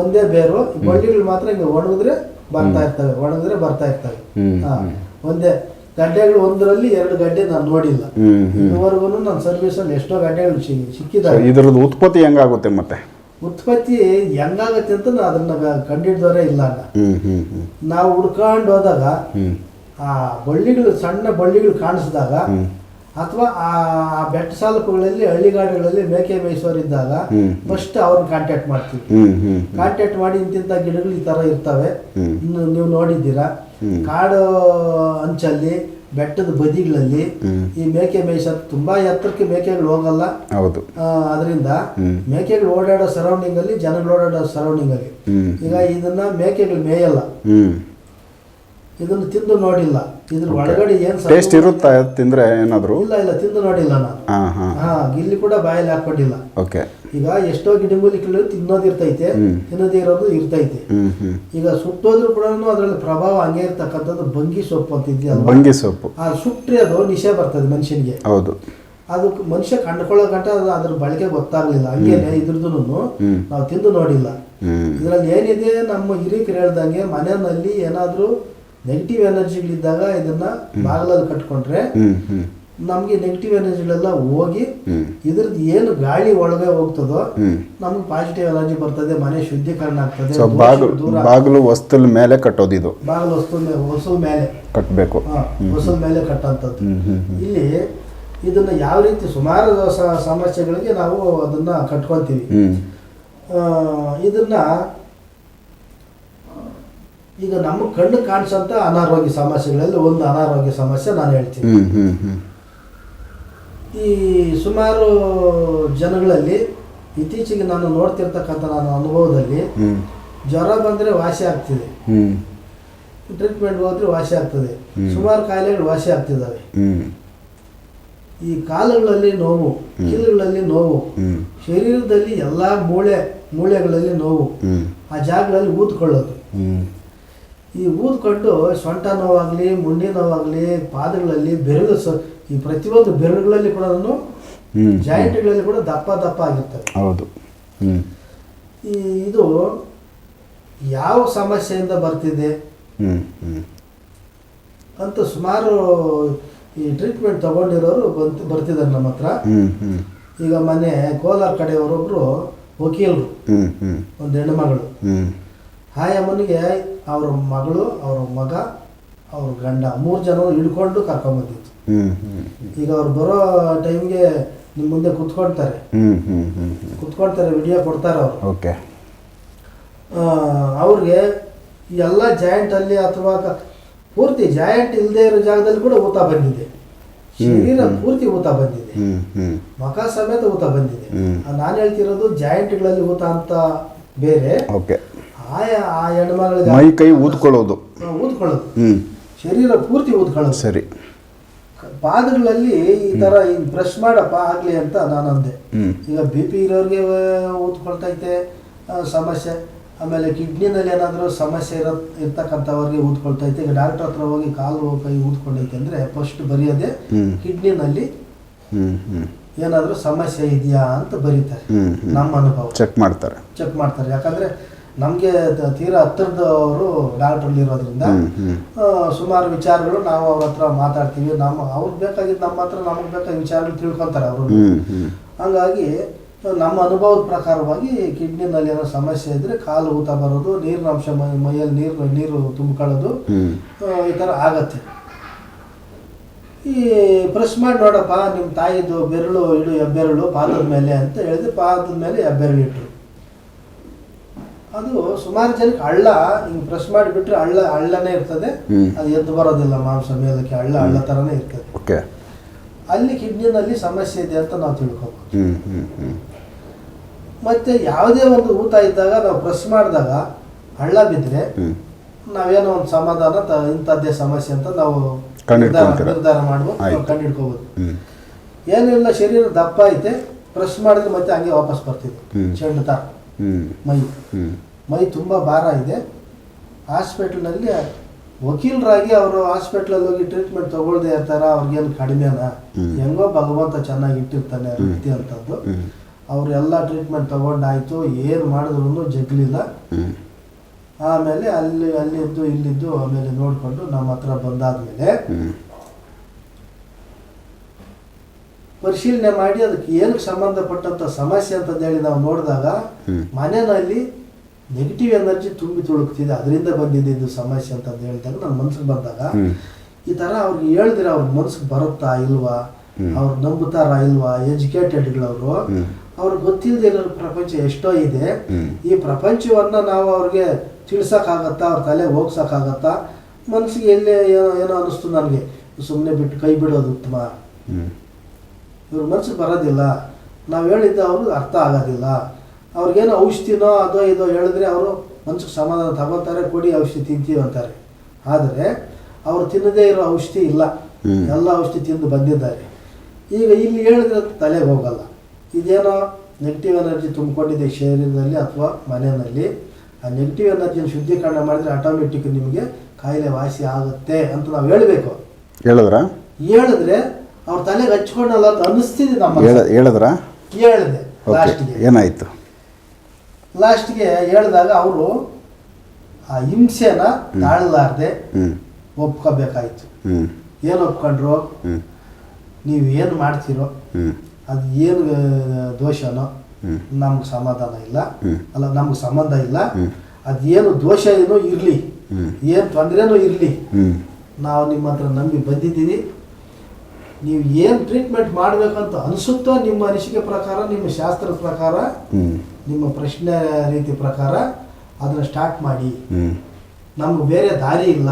ಒಂದೇ ಬೇರು ಬಳ್ಳಿಗಳು ಮಾತ್ರ ಹಿಂಗೆ ಒಣಗಿದ್ರೆ ಬರ್ತಾ ಇರ್ತವೆ ಒಣಗಿದ್ರೆ ಬರ್ತಾ ಇರ್ತವೆ. ಒಂದೇ. ಗಡ್ಡೆಗಳು ಒಂದರಲ್ಲಿ ಎರಡು ಗಡ್ಡೆ ನಾನು ನೋಡಿಲ್ಲ. ಇದುವರೆಗೂ ನನ್ನ ಸರ್ವಿಸಲ್ಲಿ ಎಷ್ಟೋ ಗಡ್ಡೆಗಳು ಸಿಕ್ಕಿದ್ದಾರೆ ಇದರದ್ದು ಉತ್ಪತ್ತಿ ಹೆಂಗಾಗುತ್ತೆ ಮತ್ತೆ? ಉತ್ಪತ್ತಿ ಹೆಂಗಾಗತ್ತೆ ಅಂತ ಅದನ್ನ ಕಂಡಿಡ್ದವರೇ ಇಲ್ಲ ನಾವು ಹುಡ್ಕೊಂಡು ಹೋದಾಗ ಆ ಬಳ್ಳಿಗಳು ಸಣ್ಣ ಬಳ್ಳಿಗಳು ಕಾಣಿಸಿದಾಗ. ಅಥವಾ ಆ ಬೆಟ್ಟ ಸಾಲುಗಳಲ್ಲಿ ಹಳ್ಳಿಗಾಡುಗಳಲ್ಲಿ ಮೇಕೆ ಮೇಯಿಸೋರಿದ್ದಾಗ. ಫಸ್ಟ್ ಅವ್ರನ್ನ ಕಾಂಟ್ಯಾಕ್ಟ್ ಮಾಡ್ತೀವಿ. ಕಾಂಟ್ಯಾಕ್ಟ್ ಮಾಡಿ ಇಂತಿಂಥ ಗಿಡಗಳು ಈ ತರ ಇರ್ತವೆ. ಇನ್ನು ನೀವು ನೋಡಿದ್ದೀರಾ? ಕಾಡು ಅಂಚಲ್ಲಿ ಬೆಟ್ಟದ ಬದಿಗಳಲ್ಲಿ. ಈ ಮೇಕೆ ಮೇಯ್ಸೋದು ತುಂಬಾ ಎತ್ತರಕ್ಕೆ ಮೇಕೆಗಳು ಹೋಗಲ್ಲ. ಹೌದು. ಅದರಿಂದ. ಮೇಕೆಗಳು ಓಡಾಡೋ ಸರೌಂಡಿಂಗ್ ಅಲ್ಲಿ ಜನಗಳು ಓಡಾಡೋ ಸರೌಂಡಿಂಗ್ ಅಲ್ಲಿ. ಈಗ ಇದನ್ನ ಮೇಕೆಗಳು ಮೇಯಲ್ಲ. ಇದನ್ನು ತಿಂದು ನೋಡಿಲ್ಲ. ಇದ್ರ ಒಳಗಡೆ ಏನ್ ಟೇಸ್ಟ್ ಇರುತ್ತಾ ತಿಂದ್ರೆ ಏನಾದ್ರು? ಇಲ್ಲ ಇಲ್ಲ ತಿಂದು ನೋಡಿಲ್ಲ ನಾನು. ಹಾ ಹಾ. ಕೂಡ ಬಾಯಲ್ಲಿ ಹಾಕೊಂಡಿಲ್ಲ ಓಕೆ ಈಗ ಎಷ್ಟೋ ಗಿಡಮೂಲಿಕೆಗಳು ತಿನ್ನೋದು ಇರ್ತೈತೆ. ತಿನ್ನೋದೇ ಇರೋದು ಇರ್ತೈತೆ. ಈಗ ಸುಟ್ಟೋದ್ರು ಕೂಡ ಅದ್ರಲ್ಲಿ ಪ್ರಭಾವ ಹಂಗೆ ಇರ್ತಕ್ಕಂಥದ್ದು ಬಂಗಿ ಸೊಪ್ಪು ಅಂತ ಇದೆಯಲ್ಲ ಬಂಗಿ ಸೊಪ್ಪು. ಆ ಸುಟ್ರೆ ಅದು ನಿಶೆ ಬರ್ತದೆ ಮನುಷ್ಯನಿಗೆ. ಹೌದು. ಅದು ಮನುಷ್ಯ ಕಂಡ್ಕೊಳ್ಳೋ ಗಂಟ ಅದು ಅದ್ರ ಬಳಕೆ ಗೊತ್ತಾಗ್ಲಿಲ್ಲ. ಹಂಗೇನೆ ಇದ್ರದ್ದು. ನಾವು ತಿಂದು ನೋಡಿಲ್ಲ. ಇದರಲ್ಲಿ ಏನಿದೆ ನಮ್ಮ ಹಿರಿಯರು ಹೇಳ್ದಂಗೆ ಮನೆಯಲ್ಲಿ ಏನಾದರೂ ನೆಗೆಟಿವ್ ಎನರ್ಜಿಗಳಿದ್ದಾಗ ಇದನ್ನ ಬಾಗಿಲಲ್ಲಿ ಕಟ್ಕೊಂಡ್ರೆ ನಮ್ಗೆ ನೆಗೆಟಿವ್ ಎನರ್ಜಿಗಳೆಲ್ಲ ಹೋಗಿ ಇದ್ರದ್ದು ಏನು ಗಾಳಿ ಒಳಗೆ ಹೋಗ್ತದೋ ನಮ್ಗೆ ಪಾಸಿಟಿವ್ ಎನರ್ಜಿ ಬರ್ತದೆ ಮನೆ ಶುದ್ಧೀಕರಣ ಆಗ್ತದೆ ಬಾಗಿಲು ದೂರ ಮೇಲೆ ಕಟ್ಟೋದು ಇದು. ಬಾಗಿಲು ವಸ್ತು ಮೇಲೆ ಹೊಸಲ್ ಮೇಲೆ. ಕಟ್ಟಬೇಕು ಹಾ, ಮೇಲೆ ಕಟ್ಟಂತದ್ದು. ಇಲ್ಲಿ ಇದನ್ನ ಯಾವ ರೀತಿ ಸುಮಾರು ಸಮಸ್ಯೆಗಳಿಗೆ ನಾವು ಅದನ್ನ ಕಟ್ಕೊಂತೀವಿ ಹ್ಮ್. ಇದನ್ನ ಈಗ ನಮ್ಮ ಕಣ್ಣು ಕಾಣಿಸಂತ ಅನಾರೋಗ್ಯ ಸಮಸ್ಯೆಗಳಲ್ಲಿ ಒಂದು ಅನಾರೋಗ್ಯ ಸಮಸ್ಯೆ ನಾನು ಹೇಳ್ತೀನಿ. ಹ್ಮ್ ಹ್ಮ್ ಹ್ಮ್. ಈ ಸುಮಾರು ಜನಗಳಲ್ಲಿ ಇತ್ತೀಚೆಗೆ ನಾನು ನೋಡ್ತಿರ್ತಕ್ಕಂಥ ನನ್ನ ಅನುಭವದಲ್ಲಿ ಹ್ಮ್. ಜ್ವರ ಬಂದರೆ ವಾಸಿ ಆಗ್ತಿದೆ. ಹ್ಮ್. ಟ್ರೀಟ್ಮೆಂಟ್ ಹೋದ್ರೆ ವಾಸಿ ಆಗ್ತದೆ. ಸುಮಾರು ಕಾಯಿಲೆಗಳು ವಾಸಿ ಆಗ್ತಿದ್ದಾವೆ ಹ್ಮ್. ಈ ಕಾಲುಗಳಲ್ಲಿ ನೋವು ಕೀಲುಗಳಲ್ಲಿ ನೋವು ಹ್ಮ್. ಶರೀರದಲ್ಲಿ ಎಲ್ಲ ಮೂಳೆ ಮೂಳೆಗಳಲ್ಲಿ ನೋವು ಹ್ಮ್. ಆ ಜಾಗಗಳಲ್ಲಿ ಊದ್ಕೊಳ್ಳೋದು. ಹ್ಮ್. ಈ ಊದ್ಕೊಂಡು ಸೊಂಟ ನೋವಾಗಲಿ ಮುಂಡಿ ನೋವಾಗಲಿ ಪಾದಗಳಲ್ಲಿ ಬೆರಳು ಸ ಈ ಪ್ರತಿಯೊಂದು ಬೆರಳುಗಳಲ್ಲಿ ಕೂಡ ಜಾಯಿಂಟ್ಗಳಲ್ಲಿ ಕೂಡ ದಪ್ಪ ದಪ್ಪ ಆಗಿರ್ತವೆ ಹೌದು. ಈ ಇದು ಯಾವ ಸಮಸ್ಯೆಯಿಂದ ಬರ್ತಿದೆ? ಅಂತ ಸುಮಾರು ಈ ಟ್ರೀಟ್ಮೆಂಟ್ ತಗೊಂಡಿರೋರು ಬಂದು ಬರ್ತಿದ್ದಾರೆ ನಮ್ಮ ಹತ್ರ. ಈಗ ಮೊನ್ನೆ ಕೋಲಾರ ಕಡೆಯವರೊಬ್ರು ವಕೀಲರು. ಒಂದು ಹೆಣ್ಮಗಳು ಹಾಯಮ್ಮನಿಗೆ ಆ ಅಮ್ಮನಿಗೆ ಅವ್ರ ಮಗಳು ಅವ್ರ ಮಗ ಅವ್ರ ಗಂಡ ಮೂರು ಜನ ಹಿಡ್ಕೊಂಡು ಕರ್ಕೊಂಬಂದಿತ್ತು ಈಗ ಅವ್ರು ಬರೋ ಟೈಮ್ಗೆ ನಿಮ್ಮ ಮುಂದೆ ಕುತ್ಕೊಳ್ತಾರೆ ಕುತ್ಕೊಳ್ತಾರೆ ವಿಡಿಯೋ ಕೊಡ್ತಾರೆ ಅವರು. ಓಕೆ. ಅವ್ರಿಗೆ ಎಲ್ಲ ಜಾಯಿಂಟಲ್ಲಿ ಅಥವಾ ಪೂರ್ತಿ ಜಾಯಿಂಟ್ ಇಲ್ಲದೆ ಇರೋ ಜಾಗದಲ್ಲಿ ಕೂಡ ಊತ ಬಂದಿದೆ. ಶರೀರ ಪೂರ್ತಿ ಊತ ಬಂದಿದೆ. ಮುಖ ಸಮೇತ ಊತ ಬಂದಿದೆ. ನಾನು ಹೇಳ್ತಿರೋದು ಜಾಯಿಂಟ್ಗಳಲ್ಲಿ ಊತ ಅಂತ ಬೇರೆ. ಓಕೆ. ಆ ಹೆಣ್ಮಗಳಿಗೆ ಮೈ ಕೈ ಊದ್ಕೊಳ್ಳೋದು. ಊದ್ಕೊಳ್ಳೋದು. ಶರೀರ ಪೂರ್ತಿ ಊದ್ಕೊಳ್ಳೋದು. ಸರಿ. ಪಾದಗಳಲ್ಲಿ ಈ ತರ ಬ್ರಷ್ ಮಾಡಪ್ಪ ಆಗ್ಲಿ ಅಂತ ನಾನು ಅಂದೆ. ಈಗ ಬಿ ಪಿ ಇರೋರಿಗೆ ಊದ್ಕೊಳ್ತೈತೆ ಸಮಸ್ಯೆ. ಆಮೇಲೆ ಕಿಡ್ನಿನಲ್ಲಿ ಏನಾದರೂ ಸಮಸ್ಯೆ ಇರೋ ಇರ್ತಕ್ಕಂಥವ್ರಿಗೆ ಊದ್ಕೊಳ್ತೈತೆ ಈಗ ಡಾಕ್ಟರ್ ಹತ್ರ ಹೋಗಿ ಕಾಲು ಕೈ ಊದ್ಕೊಂಡೈತೆ ಅಂದರೆ ಫಸ್ಟ್ ಬರೆಯೋದೆ. ಕಿಡ್ನಿನಲ್ಲಿ ಏನಾದರೂ ಸಮಸ್ಯೆ ಇದೆಯಾ ಅಂತ ಬರೀತಾರೆ. ನಮ್ಮ ಅನುಭವ. ಚೆಕ್ ಮಾಡ್ತಾರೆ. ಚೆಕ್ ಮಾಡ್ತಾರೆ. ಯಾಕಂದರೆ ನಮಗೆ ತೀರಾ ಹತ್ತಿರದವರು ಡಾಕ್ಟ್ರಲ್ಲಿ ಇರೋದ್ರಿಂದ ಸುಮಾರು ವಿಚಾರಗಳು ನಾವು ಅವ್ರ ಹತ್ರ ಮಾತಾಡ್ತೀವಿ. ನಮ್ಮ ಅವ್ರಿಗೆ ಬೇಕಾಗಿದ್ದು ನಮ್ಮ ಹತ್ರ ನಮಗೆ ಬೇಕಾದ ವಿಚಾರಗಳು ತಿಳ್ಕೊತಾರೆ ಅವರು. ಹಂಗಾಗಿ ನಮ್ಮ ಅನುಭವದ ಪ್ರಕಾರವಾಗಿ ಕಿಡ್ನಿನಲ್ಲಿ ಏನೋ ಸಮಸ್ಯೆ ಇದ್ರೆ ಕಾಲು ಊತ ಬರೋದು ನೀರಿನ ಅಂಶ ಮೈಯಲ್ಲಿ ನೀರು ನೀರು ತುಂಬಿಕೊಳ್ಳೋದು ಈ ಥರ ಆಗತ್ತೆ. ಈ ಪ್ರೆಸ್ ಮಾಡಿ ನೋಡಪ್ಪ ನಿಮ್ಮ ತಾಯಿದು ಬೆರಳು ಇಡು ಹೆಬ್ಬೆರಳು ಪಾದದ ಮೇಲೆ ಅಂತ ಹೇಳಿದ್ರೆ ಪಾದದ ಮೇಲೆ ಹೆಬ್ಬೆರಳು ಇಟ್ಟರು ಅದು ಸುಮಾರು ಜನಕ್ಕೆ ಹಳ್ಳ ಹಿಂಗೆ ಪ್ರೆಸ್ ಮಾಡಿಬಿಟ್ರೆ ಹಳ್ಳ ಹಳ್ಳನೇ ಇರ್ತದೆ. ಅದು ಎದ್ದು ಬರೋದಿಲ್ಲ ಮಾಂಸ ಮೇಲಕ್ಕೆ ಹಳ್ಳ ಹಳ್ಳ ಥರನೇ ಇರ್ತದೆ. ಓಕೆ. ಅಲ್ಲಿ ಕಿಡ್ನಿನಲ್ಲಿ ಸಮಸ್ಯೆ ಇದೆ ಅಂತ ನಾವು ತಿಳ್ಕೊಬೋದು. ಮತ್ತೆ ಯಾವುದೇ ಒಂದು ಊತ ಇದ್ದಾಗ ನಾವು ಬ್ರಷ್ ಮಾಡಿದಾಗ ಹಳ್ಳ ಬಿದ್ದರೆ ನಾವೇನೋ ಒಂದು ಸಮಾಧಾನ ಇಂಥದ್ದೇ ಸಮಸ್ಯೆ ಅಂತ ನಾವು. ನಿರ್ಧಾರ ಮಾಡ್ಬೋದು ನಾವು. ಕಂಡಿಡ್ಕೋಬೋದು ಏನಿಲ್ಲ ಶರೀರ ದಪ್ಪ ಐತೆ ಪ್ರೆಸ್ ಮಾಡಿದ್ರೆ ಮತ್ತೆ ಹಂಗೆ ವಾಪಸ್ ಬರ್ತಿದ್ವಿ. ಚೆಂಡು ತರ ಮೈ. ಮೈ ತುಂಬ ಭಾರ ಇದೆ. ಹಾಸ್ಪಿಟ್ಲಲ್ಲಿ ವಕೀಲರಾಗಿ ಅವರು ಹಾಸ್ಪಿಟ್ಲಲ್ಲಿ ಹೋಗಿ ಟ್ರೀಟ್ಮೆಂಟ್ ತಗೊಳ್ದೆ ಇರ್ತಾರ ಅವ್ರಿಗೇನು ಕಡಿಮೆನಾ. ಹೆಂಗೋ ಭಗವಂತ ಚೆನ್ನಾಗಿ ಇಟ್ಟಿರ್ತಾನೆ ರೀತಿ ಅಂತದ್ದು. ಅವರೆಲ್ಲ ಟ್ರೀಟ್ಮೆಂಟ್ ತಗೊಂಡಾಯ್ತು ಏನು ಮಾಡಿದ್ರು ಜಗ್ಲಿಲ್ಲ. ಆಮೇಲೆ ಅಲ್ಲಿ ಅಲ್ಲಿದ್ದು ಇಲ್ಲಿದ್ದು ಆಮೇಲೆ ನೋಡಿಕೊಂಡು ನಮ್ಮ ಹತ್ರ ಬಂದಾದ್ಮೇಲೆ ಹ್ಞೂ ಪರಿಶೀಲನೆ ಮಾಡಿ ಅದಕ್ಕೆ ಏನಕ್ಕೆ ಸಂಬಂಧಪಟ್ಟಂತ ಸಮಸ್ಯೆ ಅಂತ ಹೇಳಿ ನಾವು ನೋಡಿದಾಗ. ಮನೆಯಲ್ಲಿ ನೆಗೆಟಿವ್ ಎನರ್ಜಿ ತುಂಬಿ ತುಳುಕ್ತಿದೆ. ಅದರಿಂದ ಬಂದಿದೆ ಇದು ಸಮಸ್ಯೆ ಅಂತ ಹೇಳಿದಾಗ ನನ್ನ ಮನ್ಸಿಗೆ ಬಂದಾಗ ಈ ತರ ಅವ್ರಿಗೆ ಹೇಳಿದ್ರೆ ಅವ್ರ ಮನ್ಸಿಗೆ ಬರುತ್ತಾ ಇಲ್ವಾ. ಅವ್ರು ನಂಬುತ್ತಾರಾ ಇಲ್ವಾ? ಎಜುಕೇಟೆಡ್ಗಳವರು. ಅವರು ಅವ್ರಿಗೆ ಗೊತ್ತಿಲ್ಲದೆ ಇರೋ ಪ್ರಪಂಚ ಎಷ್ಟೋ ಇದೆ. ಈ ಪ್ರಪಂಚವನ್ನ ನಾವು ಅವ್ರಿಗೆ ತಿಳ್ಸಕ್ಕಾಗತ್ತಾ? ಅವ್ರ ತಲೆ ಹೋಗ್ಸೋಕ್ಕಾಗತ್ತಾ? ಮನಸ್ಸಿಗೆ ಎಲ್ಲೇ ಏನೋ ಏನೋ ಅನಿಸ್ತು ನನಗೆ. ಸುಮ್ಮನೆ ಬಿಟ್ಟು ಕೈ ಬಿಡೋದು ಉತ್ತಮ. ಇವ್ರ ಮನ್ಸಿಗೆ ಬರೋದಿಲ್ಲ. ನಾವು ಹೇಳಿದ್ದ ಅವ್ರಿಗೆ ಅರ್ಥ ಆಗೋದಿಲ್ಲ. ಅವ್ರಿಗೇನು ಔಷಧಿನೋ ಅದೋ ಇದೋ ಹೇಳಿದ್ರೆ ಅವರು ಮನ್ಸಿಗೆ ಸಮಾಧಾನ ತಗೋತಾರೆ ಕೊಡಿ ಔಷಧಿ ತಿಂತೀವಿ ಅಂತಾರೆ. ಆದರೆ ಅವರು ತಿನ್ನದೇ ಇರೋ ಔಷಧಿ ಇಲ್ಲ. ಎಲ್ಲ ಔಷಧಿ ತಿಂದು ಬಂದಿದ್ದಾರೆ. ಈಗ ಇಲ್ಲಿ ಹೇಳಿದ್ರೆ ತಲೆಗೆ ಹೋಗಲ್ಲ. ಇದೇನೋ ನೆಗೆಟಿವ್ ಎನರ್ಜಿ ತುಂಬಿಕೊಂಡಿದೆ ಶರೀರದಲ್ಲಿ ಅಥವಾ ಮನೆಯಲ್ಲಿ. ಆ ನೆಗೆಟಿವ್ ಎನರ್ಜಿನ ಶುದ್ಧೀಕರಣ ಮಾಡಿದರೆ ಆಟೋಮೆಟಿಕ್ ನಿಮಗೆ ಕಾಯಿಲೆ ವಾಸಿ ಆಗುತ್ತೆ ಅಂತ ನಾವು ಹೇಳಬೇಕು. ಹೇಳಿದ್ರಾ? ಹೇಳಿದ್ರೆ ಅವ್ರ ತಲೆಗೆ ಹಚ್ಕೊಂಡಲ್ಲ ಅಂತ ಅನಿಸ್ತಿದೆ ನಮ್ಮ ಹೇಳಿದ್ರ? ಹೇಳಿದೆ ಲಾಸ್ಟ್ಗೆ ಏನಾಯಿತು? ಲಾಸ್ಟ್ಗೆ ಹೇಳಿದಾಗ ಅವರು ಆ ಹಿಂಸೆನ ತಾಳಲಾರ್ದೆ ಒಪ್ಕೋಬೇಕಾಯ್ತು. ಏನು ಒಪ್ಕೊಂಡ್ರು? ನೀವು ಏನು ಮಾಡ್ತೀರೋ? ಅದು ಏನು ದೋಷನೋ? ನಮ್ಗೆ ಸಮಾಧಾನ ಇಲ್ಲ. ಅಲ್ಲ ನಮ್ಗೆ ಸಂಬಂಧ ಇಲ್ಲ. ಹ್ಮ್. ಅದೇನು ದೋಷ ಏನೋ ಇರಲಿ. ಏನು ತೊಂದರೆನೂ ಇರಲಿ. ನಾವು ನಿಮ್ಮ ಹತ್ರ ನಂಬಿ ಬಂದಿದ್ದೀವಿ. ನೀವು ಏನು ಟ್ರೀಟ್ಮೆಂಟ್ ಮಾಡಬೇಕಂತ ಅನಿಸುತ್ತೋ ನಿಮ್ಮ ಅನಿಸಿಕೆ ಪ್ರಕಾರ ನಿಮ್ಮ ಶಾಸ್ತ್ರದ ಪ್ರಕಾರ ನಿಮ್ಮ ಪ್ರಶ್ನೆ ರೀತಿ ಪ್ರಕಾರ ಅದನ್ನು ಸ್ಟಾರ್ಟ್ ಮಾಡಿ. ನಮ್ಗೆ ಬೇರೆ ದಾರಿ ಇಲ್ಲ.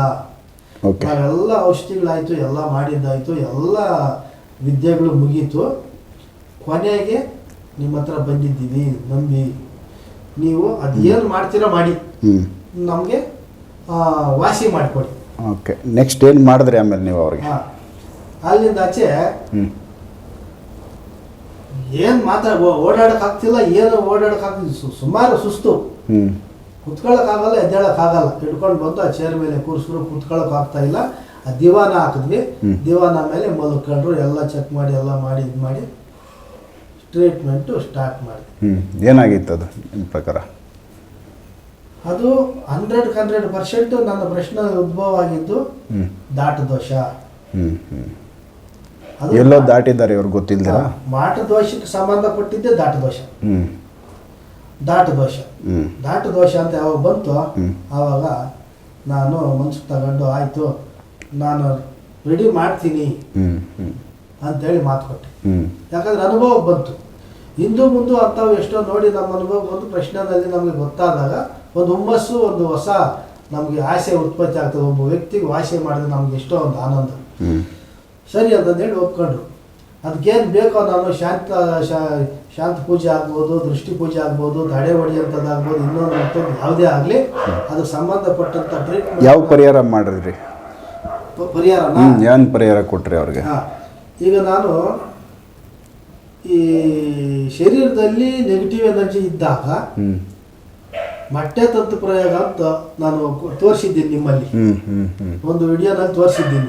ನಾವೆಲ್ಲ ಔಷಧಿಗಳಾಯಿತು ಎಲ್ಲ ಮಾಡಿದ್ದಾಯಿತು ಎಲ್ಲ ವಿದ್ಯೆಗಳು ಮುಗೀತು. ಕೊನೆಗೆ ನಿಮ್ಮ ಹತ್ರ ಬಂದಿದ್ದೀವಿ ನಂಬಿ. ನೀವು ಅದೇನು ಮಾಡ್ತೀರಾ ಮಾಡಿ. ನಮಗೆ ವಾಸಿ ಮಾಡಿಕೊಡಿ. ಓಕೆ ನೆಕ್ಸ್ಟ್ ಏನು ಮಾಡಿದ್ರಿ ಆಮೇಲೆ ನೀವು ಅವ್ರಿಗೆ? ಅಲ್ಲಿಂದ ಆಚೆ ಏನ್ ಮಾತಾಡ ಓಡಾಡಕ್ ಓಡಾಡೋಕ್ಕಾಗ್ತಿಲ್ಲ ಏನು ಓಡಾಡಕ್ ಆಗ್ತಿಲ್ಲ ಸುಮಾರು ಸುಸ್ತು. ಕುತ್ಕೊಳ್ಳಕ್ ಆಗಲ್ಲ ಎದ್ದೇಳಕ್ ಆಗಲ್ಲ ಹಿಡ್ಕೊಂಡು ಬಂದು ಆ ಚೇರ್ ಮೇಲೆ ಕೂರಿಸಿದ್ರು ಕುತ್ಕೊಳಕ್ ಆಗ್ತಾ ಇಲ್ಲ. ಆ ದಿವಾನ ಹಾಕಿದ್ವಿ. ದಿವಾನ ಮೇಲೆ ಮಲ್ಕೊಂಡ್ರು ಎಲ್ಲ ಚೆಕ್ ಮಾಡಿ ಎಲ್ಲ ಮಾಡಿ ಇದು ಮಾಡಿ ಟ್ರೀಟ್ಮೆಂಟು ಸ್ಟಾರ್ಟ್ ಮಾಡಿದ್ವಿ. ಏನಾಗಿತ್ತು ಅದು ನಿಮ್ಮ ಪ್ರಕಾರ? ಅದು ಹಂಡ್ರೆಡ್ ಹಂಡ್ರೆಡ್ ಪರ್ಸೆಂಟ್ ನನ್ನ ಪ್ರಶ್ನೆ ಉದ್ಭವ ಆಗಿದ್ದು ದಾಟ ದೋಷ. ಹ್ಞೂ ಹ್ಞೂ ಅದು ಎಲ್ಲೋ ದಾಟಿದ್ದಾರೆ ಇವ್ರು ಗೊತ್ತಿಲ್ಲ ಮಾಟ ದೋಷಕ್ಕೆ ಸಂಬಂಧಪಟ್ಟಿದ್ದೇ ದಾಟ ದೋಷ ಹ್ಞೂ ದಾಟ ದೋಷ ಹ್ಞೂ ದಾಟ ದೋಷ ಅಂತ ಯಾವಾಗ ಬಂತು. ಆವಾಗ ನಾನು ಮನ್ಸಿಗೆ ತಗೊಂಡು ಆಯಿತು ನಾನು ರೆಡಿ ಮಾಡ್ತೀನಿ. ಅಂತೇಳಿ ಮಾತು ಕೊಟ್ಟೆ. ಯಾಕಂದ್ರೆ ಅನುಭವ ಬಂತು. ಹಿಂದೂ ಮುಂದೆ ಅಂಥವು ಎಷ್ಟೋ ನೋಡಿ ನಮ್ಮ ಅನುಭವ ಒಂದು ಪ್ರಶ್ನೆನಲ್ಲಿ ನಮಗೆ ಗೊತ್ತಾದಾಗ ಒಂದು ಹುಮ್ಮಸ್ಸು ಒಂದು ಹೊಸ ನಮಗೆ ಆಸೆ ಉತ್ಪತ್ತಿ ಆಗ್ತದೆ. ಒಬ್ಬ ವ್ಯಕ್ತಿಗೆ ಆಸೆ ಮಾಡಿದ್ರೆ ನಮ್ಗೆ ಎಷ್ಟೋ ಒಂದು ಆನಂದ. ಸರಿ ಅಂತಂದೇಳಿ ಒಪ್ಕೊಂಡ್ರು. ಅದಕ್ಕೇನು ಬೇಕೋ ನಾನು ಶಾಂತ ಶಾಂತ ಪೂಜೆ ಆಗ್ಬೋದು ದೃಷ್ಟಿ ಪೂಜೆ ಆಗ್ಬೋದು ದಡೆ ಹೊಡೆಯುವಂಥದ್ದಾಗ್ಬೋದು ಇನ್ನೊಂದು ಮತ್ತೊಂದು ಯಾವುದೇ ಆಗಲಿ ಅದು ಸಂಬಂಧಪಟ್ಟಂಥ ಟ್ರೀಟ್ಮೆಂಟ್ ಯಾವ ಪರಿಹಾರ ಮಾಡಿದ್ರಿ ಪರಿಹಾರ ಏನು ಪರಿಹಾರ ಕೊಟ್ಟರೆ ಅವ್ರಿಗೆ? ಹಾಂ. ಈಗ ನಾನು ಈ ಶರೀರದಲ್ಲಿ ನೆಗೆಟಿವ್ ಎನರ್ಜಿ ಇದ್ದಾಗ ಮೊಟ್ಟೆ ತಂತು ಪ್ರಯೋಗ ಅಂತ ನಾನು ತೋರಿಸಿದ್ದೀನಿ ನಿಮ್ಮಲ್ಲಿ. ಒಂದು ವಿಡಿಯೋನಲ್ಲಿ ತೋರಿಸಿದ್ದೀನಿ.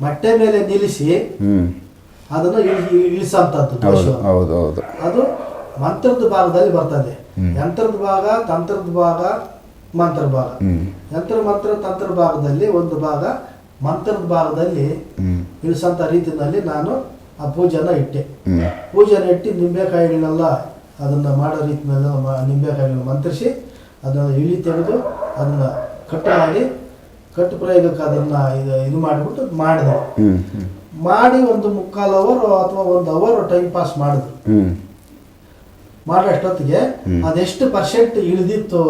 ಮೊಟ್ಟೆ ಮೇಲೆ ನಿಲ್ಲಿಸಿ ಅದನ್ನು ಇಳಿ ಇಳಿಸಂಥದ್ದು ಹೌದು ಹೌದು ಅದು ಮಂತ್ರದ ಭಾಗದಲ್ಲಿ ಬರ್ತದೆ. ಯಂತ್ರದ ಭಾಗ ತಂತ್ರದ ಭಾಗ ಮಂತ್ರ ಭಾಗ. ಯಂತ್ರ ಮಂತ್ರ ತಂತ್ರ ಭಾಗದಲ್ಲಿ ಒಂದು ಭಾಗ ಮಂತ್ರದ ಭಾಗದಲ್ಲಿ ಇಳಿಸಂತ ರೀತಿಯಲ್ಲಿ ನಾನು ಆ ಪೂಜೆನ ಇಟ್ಟೆ. ಪೂಜೆನ ಇಟ್ಟು ನಿಂಬೆಕಾಯಿಗಳನ್ನೆಲ್ಲ ಅದನ್ನ ಮಾಡೋ ರೀತಿಯಲ್ಲ ನಿಂಬೆಕಾಯಿಗಳನ್ನ ಮಂತ್ರಿಸಿ ಅದನ್ನ ಇಳಿ ತೆಗೆದು ಅದನ್ನ ಕಟ್ ಮಾಡಿ ಕಟ್ಟು ಪ್ರಯೋಗಕ್ಕೆ ಅದನ್ನು ಇದು ಇದು ಮಾಡಿಬಿಟ್ಟು ಮಾಡಿದೆ. ಮಾಡಿ ಒಂದು ಮುಕ್ಕಾಲು ಅವರ್ ಅಥವಾ ಒಂದು ಅವರ್ ಟೈಮ್ ಪಾಸ್ ಮಾಡಿದ್ರು ಮಾಡೋಷ್ಟೊತ್ತಿಗೆ. ಅದೆಷ್ಟು ಪರ್ಸೆಂಟ್ ಇಳಿದಿತ್ತು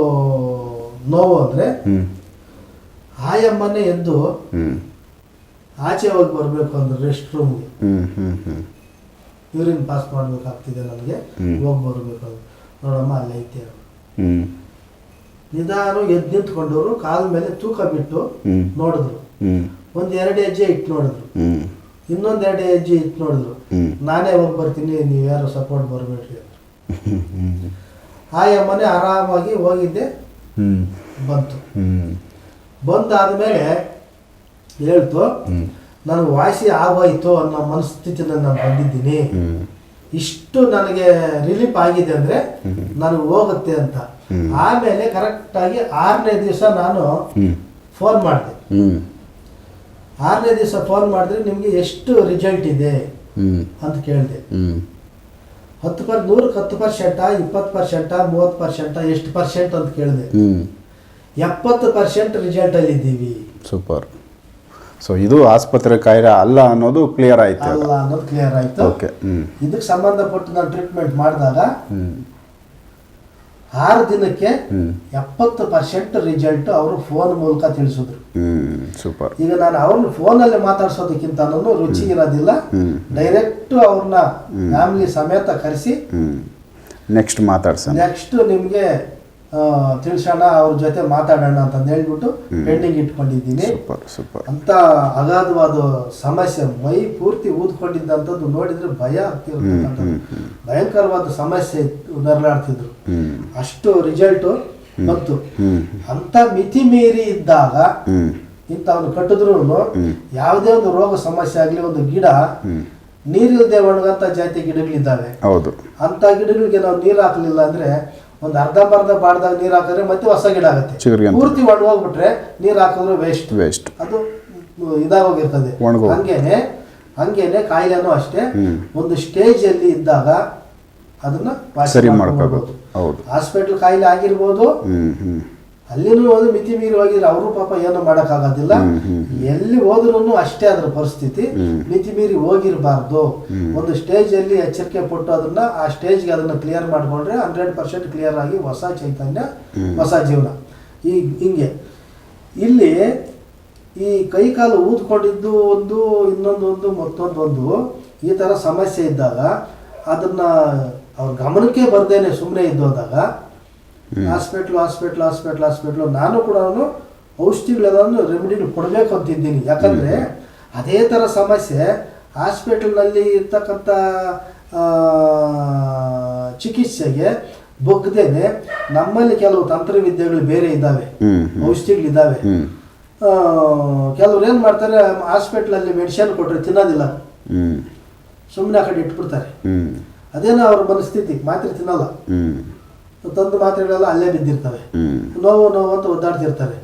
ನೋವು ಅಂದರೆ ಆಯಮ್ಮನೇ ಎದ್ದು ಆಚೆ ಹೋಗಿ ಬರಬೇಕು ಅಂದ್ರೆ ರೆಸ್ಟ್ ರೂಮ್ಗೆ ಯೂರಿನ್ ಪಾಸ್ ಮಾಡ್ಬೇಕಾಗ್ತಿದೆ ನನಗೆ. ಹೋಗಿ ಬರಬೇಕು ನೋಡಮ್ಮ ಅಲ್ಲಿ ಐತೆ ಹ್ಞೂ ನಿಧಾನ ಎದ್ದು ನಿಂತ್ಕೊಂಡವರು ಕಾಲ ಮೇಲೆ ತೂಕ ಬಿಟ್ಟು ನೋಡಿದ್ರು. ಒಂದ್ ಎರಡು ಹೆಜ್ಜೆ ಇಟ್ಟು ನೋಡಿದ್ರು. ಇನ್ನೊಂದ್ ಎರಡು ಹೆಜ್ಜೆ ಇಟ್ಟು ನೋಡಿದ್ರು. ನಾನೇ ಹೋಗಿ ಬರ್ತೀನಿ ನೀವ್ಯಾರು ಸಪೋರ್ಟ್ ಬರಬೇಡ್ರಿ ಹ್ಞೂ ಆಯಮ್ಮನೆ ಆರಾಮಾಗಿ ಹೋಗಿದ್ದೆ. ಬಂತು. ಬಂದಾದ್ಮೇಲೆ ಹೇಳ್ತು ನಾನು ನನಗೆ ವಾಸಿ ಆಗೋಯ್ತು ಅನ್ನೋ ಮನಸ್ಥಿತಿ ನಾನು ಬಂದಿದ್ದೀನಿ. ಇಷ್ಟು ನನಗೆ ರಿಲೀಫ್ ಆಗಿದೆ ಅಂದರೆ ನನಗೆ ಹೋಗುತ್ತೆ ಅಂತ. ಆಮೇಲೆ ಕರೆಕ್ಟಾಗಿ ಆರನೇ ದಿವಸ ನಾನು ಫೋನ್ ಮಾಡಿದೆ. ಆರನೇ ದಿವಸ ಫೋನ್ ಮಾಡಿದ್ರೆ ನಿಮಗೆ ಎಷ್ಟು ರಿಸಲ್ಟ್ ಇದೆ ಅಂತ ಕೇಳಿದೆ. ಹತ್ತು ಪರ್ ನೂರಕ್ಕೆ ಹತ್ತು ಪರ್ಸೆಂಟಾ ಇಪ್ಪತ್ತು ಪರ್ಸೆಂಟಾ ಮೂವತ್ತು ಪರ್ಸೆಂಟಾ ಎಷ್ಟು ಪರ್ಸೆಂಟ್ ಅಂತ ಕೇಳಿದೆ. ಎಪ್ಪತ್ತು ಪರ್ಸೆಂಟ್ ರಿಸಲ್ಟಲ್ಲಿ ಇದ್ದೀವಿ. ಸೂಪರ್. ಸೊ ಇದು ಆಸ್ಪತ್ರೆ ಕಾಯಿಲೆ ಅಲ್ಲ ಅನ್ನೋದು ಕ್ಲಿಯರ್ ಆಯ್ತು ಅಲ್ಲ ಅನ್ನೋದು ಕ್ಲಿಯರ್ ಆಯ್ತು. ಓಕೆ ಇದಕ್ಕೆ ಸಂಬಂಧಪಟ್ಟು ನಾನು ಟ್ರೀಟ್ಮೆಂಟ್ ಮಾಡಿದಾಗ ಆರು ದಿನಕ್ಕೆ ಎಪ್ಪತ್ತು ಪರ್ಸೆಂಟ್ ರಿಸಲ್ಟ್ ಅವರು ಫೋನ್ ಮೂಲಕ ತಿಳಿಸಿದ್ರು. ಸೂಪರ್ ಈಗ ನಾನು ಅವ್ರನ್ನ ಫೋನಲ್ಲಿ ಮಾತಾಡ್ಸೋದಕ್ಕಿಂತ ರುಚಿ ಇರೋದಿಲ್ಲ. ಡೈರೆಕ್ಟ್ ಅವ್ರನ್ನ ಫ್ಯಾಮಿಲಿ ಸಮೇತ ಕರೆಸಿ. ನೆಕ್ಸ್ಟ್ ಮಾತಾಡ್ಸ ನೆಕ್ಸ್ಟ್ ನಿಮಗೆ ತಿಳಿಸೋಣ ಅವ್ರ ಜೊತೆ ಮಾತಾಡೋಣ ಅಂತ ಹೇಳ್ಬಿಟ್ಟು ಪೆಂಡಿಂಗ್ ಇಟ್ಕೊಂಡಿದ್ದೀನಿ. ಅಂತ ಅಗಾಧವಾದ ಸಮಸ್ಯೆ ಮೈ ಪೂರ್ತಿ ಊದ್ಕೊಂಡಿದ್ದಂಥದ್ದು ನೋಡಿದ್ರೆ ಭಯ ಆಗ್ತಿರ್ತಕ್ಕಂಥದ್ದು ಭಯಂಕರವಾದ ಸಮಸ್ಯೆ ಉದರ್ಲಾಡ್ತಿದ್ರು ಅಷ್ಟು ರಿಸಲ್ಟ್ ಬಂತು. ಹ್ಞೂ ಅಂತ ಮಿತಿ ಮೀರಿ ಇದ್ದಾಗ ಇಂಥವ್ನು ಕಟ್ಟಿದ್ರು ಯಾವುದೇ ಒಂದು ರೋಗ ಸಮಸ್ಯೆ ಆಗಲಿ ಒಂದು ಗಿಡ ನೀರಿಲ್ಲದೆ ಒಣಗಂತ ಜಾತಿ ಗಿಡಗಳಿದ್ದಾವೆ. ಹೌದು. ಅಂತ ಗಿಡಗಳಿಗೆ ನಾವು ನೀರು ಹಾಕಲಿಲ್ಲ ಅಂದ್ರೆ ಒಂದು ಅರ್ಧಂಬರ್ಧ ಬಾಡ್ದಾಗ ನೀರು ಹಾಕಿದ್ರೆ ಮತ್ತೆ ಹೊಸ ಗಿಡ ಆಗುತ್ತೆ. ಪೂರ್ತಿ ಒಣಗೋಗ್ಬಿಟ್ರೆ ನೀರು ಹಾಕಿದ್ರೆ ವೇಸ್ಟ್ ವೇಸ್ಟ್ ಅದು ಇದಾಗೋಗಿರ್ತದೆ. ಹಂಗೇನೆ ಹಂಗೇನೆ ಕಾಯಿಲೆನೂ ಅಷ್ಟೇ. ಒಂದು ಸ್ಟೇಜ್ ಅಲ್ಲಿ ಇದ್ದಾಗ ಅದನ್ನ ಸರಿ ಮಾಡ್ಕೊಬೋದು. ಮಾಡ್ಕೋಬೋದು ಹೌದು. ಹಾಸ್ಪಿಟ್ಲ್ ಕಾಯಿಲೆ ಆಗಿರ್ಬೋದು. ಅಲ್ಲಿನೂ ಒಂದು ಮಿತಿ ಮೀರಿವಾಗಿದ್ರೆ ಅವರು ಪಾಪ ಏನು ಮಾಡೋಕ್ಕಾಗೋದಿಲ್ಲ. ಎಲ್ಲಿ ಹೋದ್ರೂ ಅಷ್ಟೇ ಅದ್ರ ಪರಿಸ್ಥಿತಿ. ಮಿತಿ ಮೀರಿ ಹೋಗಿರಬಾರ್ದು. ಒಂದು ಸ್ಟೇಜಲ್ಲಿ ಎಚ್ಚರಿಕೆ ಪಟ್ಟು ಅದನ್ನ ಆ ಸ್ಟೇಜ್ಗೆ ಅದನ್ನ ಕ್ಲಿಯರ್ ಮಾಡ್ಕೊಂಡ್ರೆ ಹಂಡ್ರೆಡ್ ಪರ್ಸೆಂಟ್ ಕ್ಲಿಯರ್ ಆಗಿ ಹೊಸ ಚೈತನ್ಯ. ಹೊಸ ಜೀವನ. ಈ ಹಿಂಗೆ. ಇಲ್ಲಿ ಈ ಕೈ ಕಾಲು ಊದ್ಕೊಂಡಿದ್ದು ಒಂದು ಇನ್ನೊಂದು ಒಂದು ಮತ್ತೊಂದು ಒಂದು ಈ ಥರ ಸಮಸ್ಯೆ ಇದ್ದಾಗ ಅದನ್ನ ಅವ್ರ ಗಮನಕ್ಕೆ ಬರ್ದೇನೆ ಸುಮ್ಮನೆ ಇದ್ದೋದಾಗ ಹಾಸ್ಪಿಟ್ಲು ಹಾಸ್ಪಿಟ್ಲ್ ಹಾಸ್ಪಿಟ್ಲ್ ಹಾಸ್ಪಿಟ್ಲು. ನಾನು ಕೂಡ ಔಷಧಿಗಳೆಲ್ಲವನ್ನು ರೆಮಿಡಿನ ಕೊಡಬೇಕು ಅಂತಿದ್ದೀನಿ ಯಾಕಂದರೆ ಅದೇ ಥರ ಸಮಸ್ಯೆ ಹಾಸ್ಪಿಟಲ್ನಲ್ಲಿ ಇರ್ತಕ್ಕಂಥ ಚಿಕಿತ್ಸೆಗೆ ಬಗ್ಗದೇನೆ ನಮ್ಮಲ್ಲಿ ಕೆಲವು ತಂತ್ರವಿದ್ಯೆಗಳು ಬೇರೆ ಇದ್ದಾವೆ. ಔಷಧಿಗಳಿದ್ದಾವೆ. ಕೆಲವ್ರು ಏನು ಮಾಡ್ತಾರೆ ಹಾಸ್ಪಿಟ್ಲಲ್ಲಿ ಮೆಡಿಸಿನ್ ಕೊಟ್ಟರೆ ತಿನ್ನೋದಿಲ್ಲ. ಸುಮ್ಮನೆ ಆ ಕಡೆ ಇಟ್ಬಿಡ್ತಾರೆ. ಅದೇನೋ ಅವ್ರ ಮನಸ್ಥಿತಿ ಮಾತ್ರೆ ತಿನ್ನಲ್ಲ. ತಂದು ಮಾತ್ರೆಗಳೆಲ್ಲ ಅಲ್ಲೇ ಬಿದ್ದಿರ್ತವೆ. ನೋವು ನೋವು ಅಂತ ಒದ್ದಾಡ್ತಿರ್ತಾರೆ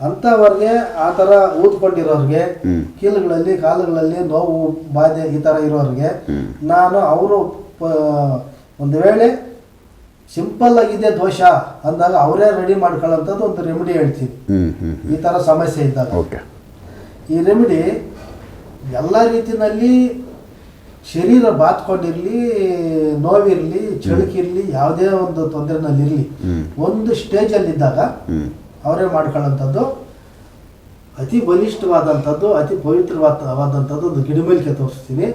ಅಂಥವ್ರಿಗೆ ಆ ಥರ ಊದ್ಕೊಂಡಿರೋರಿಗೆ ಕೀಲುಗಳಲ್ಲಿ ಕಾಲುಗಳಲ್ಲಿ ನೋವು ಬಾಧೆ ಈ ಥರ ಇರೋರಿಗೆ ನಾನು ಅವರು ಒಂದು ವೇಳೆ ಸಿಂಪಲ್ ಆಗಿದೆ ದೋಷ ಅಂದಾಗ ಅವರೇ ರೆಡಿ ಮಾಡ್ಕೊಳ್ಳೋಂಥದ್ದು ಒಂದು ರೆಮಿಡಿ ಹೇಳ್ತೀನಿ. ಈ ಥರ ಸಮಸ್ಯೆ ಇದ್ದಾಗ. ಈ ರೆಮಿಡಿ ಎಲ್ಲ ರೀತಿಯಲ್ಲಿ ಶರೀರ ಬಾತ್ಕೊಂಡಿರಲಿ ನೋವಿರಲಿ ಚಳುಕಿರಲಿ ಯಾವುದೇ ಒಂದು ತೊಂದರೆನಲ್ಲಿರಲಿ. ಒಂದು ಸ್ಟೇಜಲ್ಲಿದ್ದಾಗ ಇದ್ದಾಗ ಅವರೇ ಮಾಡ್ಕೊಳ್ಳೋಂಥದ್ದು ಅತಿ ಬಲಿಷ್ಠವಾದಂಥದ್ದು ಅತಿ ಪವಿತ್ರವಾದಂಥದ್ದು ಒಂದು ಗಿಡಮೇಲಿಕೆ ತೋರಿಸ್ತೀನಿ.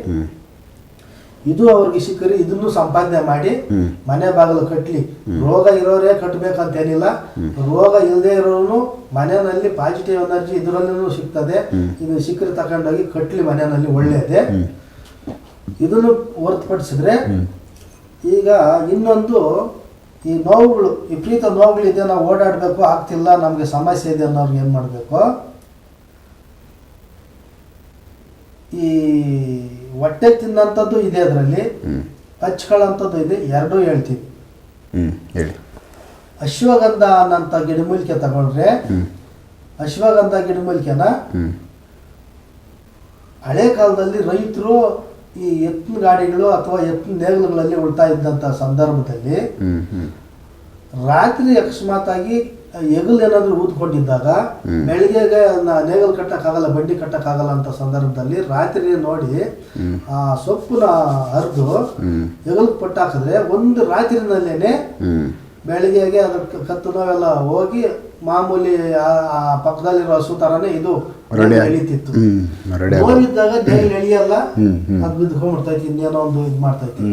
ಇದು ಅವ್ರಿಗೆ ಸಿಕ್ಕರಿ ಇದನ್ನು ಸಂಪಾದನೆ ಮಾಡಿ ಮನೆ ಬಾಗಿಲು ಕಟ್ಟಲಿ ರೋಗ ಇರೋರೇ ಕಟ್ಟಬೇಕಂತೇನಿಲ್ಲ ರೋಗ ಇಲ್ಲದೆ ಇರೋನು ಮನೆಯಲ್ಲಿ ಪಾಸಿಟಿವ್ ಎನರ್ಜಿ ಇದರಲ್ಲೂ ಸಿಗ್ತದೆ. ಇದು ಸಿಕ್ಕರೆ ತಗೊಂಡೋಗಿ ಕಟ್ಟಲಿ ಮನೆಯಲ್ಲಿ ಒಳ್ಳೆಯದೇ. ಇದನ್ನು ಹೊರತುಪಡಿಸಿದ್ರೆ ಈಗ ಇನ್ನೊಂದು ಈ ನೋವುಗಳು ವಿಪರೀತ ನೋವುಗಳಿದೆ ನಾವು ಓಡಾಡಬೇಕು ಆಗ್ತಿಲ್ಲ ನಮಗೆ ಸಮಸ್ಯೆ ಇದೆ ಅನ್ನೋರ್ಗೆ ಏನು ಮಾಡಬೇಕು? ಈ ಹೊಟ್ಟೆ ತಿನ್ನಂಥದ್ದು ಇದೆ ಅದರಲ್ಲಿ ಹಚ್ಕೊಳ್ಳೋಂಥದ್ದು ಇದೆ ಎರಡೂ ಹೇಳ್ತೀವಿ ಹೇಳಿ. ಅಶ್ವಗಂಧ ಅನ್ನೋಂಥ ಗಿಡಮೂಲಿಕೆ ತಗೊಂಡ್ರೆ ಅಶ್ವಗಂಧ ಗಿಡಮೂಲಿಕೆನ ಹಳೆ ಕಾಲದಲ್ಲಿ ರೈತರು ಈ ಎತ್ತಿನ ಗಾಡಿಗಳು ಅಥವಾ ಎತ್ತಿನ ನೇಗಲುಗಳಲ್ಲಿ ಉಳ್ತಾ ಇದ್ದಂಥ ಸಂದರ್ಭದಲ್ಲಿ ರಾತ್ರಿ ಅಕಸ್ಮಾತ್ ಆಗಿ ಎಗಲ್ ಏನಾದರೂ ಊದ್ಕೊಂಡಿದ್ದಾಗ ಬೆಳಿಗ್ಗೆ ಬೆಳಿಗ್ಗೆಗೆ ನೇಗಲ್ ಕಟ್ಟಕ್ಕಾಗಲ್ಲ ಬಂಡಿ ಕಟ್ಟಕ್ಕಾಗಲ್ಲ ಅಂತ ಸಂದರ್ಭದಲ್ಲಿ ರಾತ್ರಿ ನೋಡಿ ಆ ಸೊಪ್ಪುನ ಹರಿದು ಹೆಗಲ್ ಎಗಲ್ ಪಟ್ಟಾಕಿದ್ರೆ ಒಂದು ರಾತ್ರಿನಲ್ಲೇನೆ ಬೆಳಿಗ್ಗೆಗೆ ಅದ್ರ ಕತ್ತು ನೋವೆಲ್ಲ ಹೋಗಿ ಮಾಮೂಲಿ ಆ- ಪಕ್ಕದಲ್ಲಿರೋ ಹಸು ತರನೇ ಇದು ಎಳಿತಿತ್ತು ಹೋಗಿದ್ದಾಗ ನೋವಿದ್ದಾಗ ನೇಗಿಲು ಎಳಿಯಲ್ಲ ಅದ್ ಬಿದ್ಕೊಂಡ್ಬಿಡ್ತೈತಿ ಇನ್ನೇನೋ ಒಂದು ಇದು ಮಾಡ್ತೈತಿ.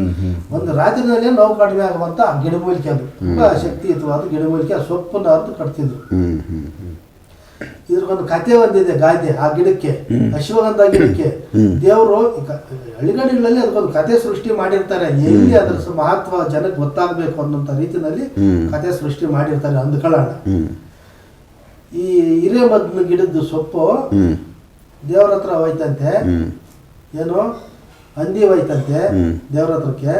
ಒಂದು ರಾತ್ರಿನಲ್ಲೇ ನೋವು ಕಡಿಮೆ ಆಗುವಂತ ಗಿಡಮೂಲಿಕೆ ಅದು. ತುಂಬಾ ಶಕ್ತಿ ಇತ್ತು ಅದು ಗಿಡಮೂಲಿಕೆ ಸೊಪ್ಪನ್ನ ಅದು ಕಟ್ತಿದ್ರು. ಇದ್ರಗೊಂದು ಕತೆ ಒಂದಿದೆ ಗಾದೆ ಆ ಗಿಡಕ್ಕೆ ಅಶ್ವಗಂಧ ಗಿಡಕ್ಕೆ. ದೇವರು ಹಳ್ಳಿಗಡಿಗಳಲ್ಲಿ ಅದಕ್ಕೊಂದು ಕತೆ ಸೃಷ್ಟಿ ಮಾಡಿರ್ತಾರೆ. ಎಲ್ಲಿ ಅದ್ರ ಮಹತ್ವ ಜನಕ್ಕೆ ಗೊತ್ತಾಗಬೇಕು ಅನ್ನೋಂಥ ರೀತಿಯಲ್ಲಿ. ಕತೆ ಸೃಷ್ಟಿ ಮಾಡಿರ್ತಾರೆ ಅಂದ್ಕೊಳ್ಳೋಣ ಈ ಹಿರೇಮದ್ನ ಗಿಡದ ಸೊಪ್ಪು ದೇವ್ರ ಹತ್ರ ಹೋಯ್ತಂತೆ. ಏನು? ಹಂದಿ ಹೋಯ್ತಂತೆ. ದೇವ್ರ ಹತ್ರಕ್ಕೆ.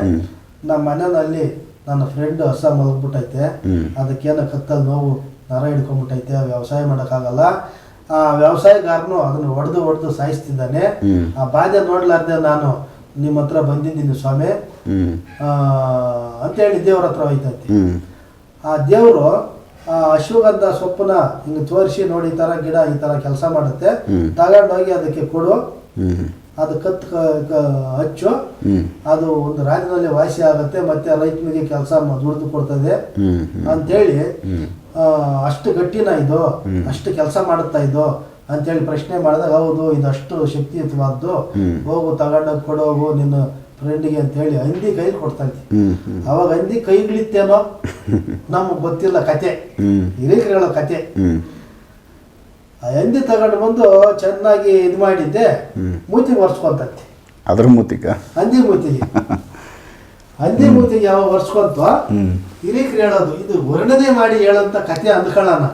ನಮ್ಮ ಮನೆಯಲ್ಲಿ ನನ್ನ ಫ್ರೆಂಡ್ ಹೊಸ ಮಲಗ್ಬಿಟ್ಟೈತೆ. ಅದಕ್ಕೇನೋ ಕತ್ತಲ್ಲಿ ನೋವು ನರ ಹಿಡ್ಕೊಂಡ್ಬಿಟ್ಟೈತೆ. ವ್ಯವಸಾಯ ಮಾಡೋಕ್ಕಾಗಲ್ಲ. ಆ ವ್ಯವಸಾಯಗಾರನು ಅದನ್ನು ಹೊಡೆದು ಹೊಡೆದು ಸಾಯಿಸ್ತಿದ್ದಾನೆ. ಆ ಬಾಧೆ ನೋಡ್ಲಾರ್ದೆ ನಾನು ನಿಮ್ಮ ಹತ್ರ ಬಂದಿದ್ದೀನಿ ಸ್ವಾಮಿ. ಅಂತೇಳಿ ದೇವ್ರ ಹತ್ರ ಹೋಯ್ತೈತಿ. ಆ ದೇವರು ಆ ಅಶ್ವಗಂಧ ಸೊಪ್ಪನ್ನ ಹಿಂಗೆ ತೋರಿಸಿ ನೋಡಿ ಈ ಥರ ಗಿಡ ಈ ಥರ ಕೆಲಸ ಮಾಡುತ್ತೆ. ತಗೊಂಡೋಗಿ ಅದಕ್ಕೆ ಕೊಡು. ಅದು ಕತ್ ಹಚ್ಚು. ಅದು ಒಂದು ರಾಜ್ಯದಲ್ಲಿ ವಾಸಿ ಆಗುತ್ತೆ ಮತ್ತೆ ರೈತನಿಗೆ ಕೆಲಸ ದುಡಿದು ಕೊಡ್ತದೆ. ಅಂತೇಳಿ ಅಷ್ಟು ಗಟ್ಟಿನ ಇದು. ಅಷ್ಟು ಕೆಲಸ ಮಾಡುತ್ತಾ ಇದು ಅಂತೇಳಿ ಪ್ರಶ್ನೆ ಮಾಡಿದಾಗ ಹೌದು ಇದು ಅಷ್ಟು ಶಕ್ತಿಯುತವಾದ್ದು. ಹೋಗು ತಗೊಂಡೋಗಿ ಕೊಡೋಗು ನಿನ್ನ ಫ್ರೆಂಡಿಗೆ ಅಂತೇಳಿ ಹಂದಿ ಕೈಲಿ ಕೊಡ್ತಾ ಇದ್ದೆ. ಅವಾಗ ಹಂದಿ ಕೈಗಳಿತ್ತೇನೋ? <laughs> ನಮಗೆ ಗೊತ್ತಿಲ್ಲ ಕತೆ. ಹಿರೇಕರುಗಳ ಕತೆ. ಆ ಹಂದಿ ತಗೊಂಡು ಬಂದು ಚೆನ್ನಾಗಿ ಇದು ಮಾಡಿದ್ದೆ. ಮೂತಿ ಮೂತಿಗೆ ಒರೆಸ್ಕೊಂತಂತೆ ಅದ್ರ ಮೂತಿಕ ಹಂದಿ ಮೂತಿಗೆ. <laughs> ಹಂದಿ ಮೂತಿ ಯಾವ ಹ್ಞೂ ಹಿರೇಕರು ಹೇಳೋದು ಇದು ವರ್ಣನೆ ಮಾಡಿ ಹೇಳಂತ ಕತೆ ಅಂದ್ಕೊಳ್ಳೋಣ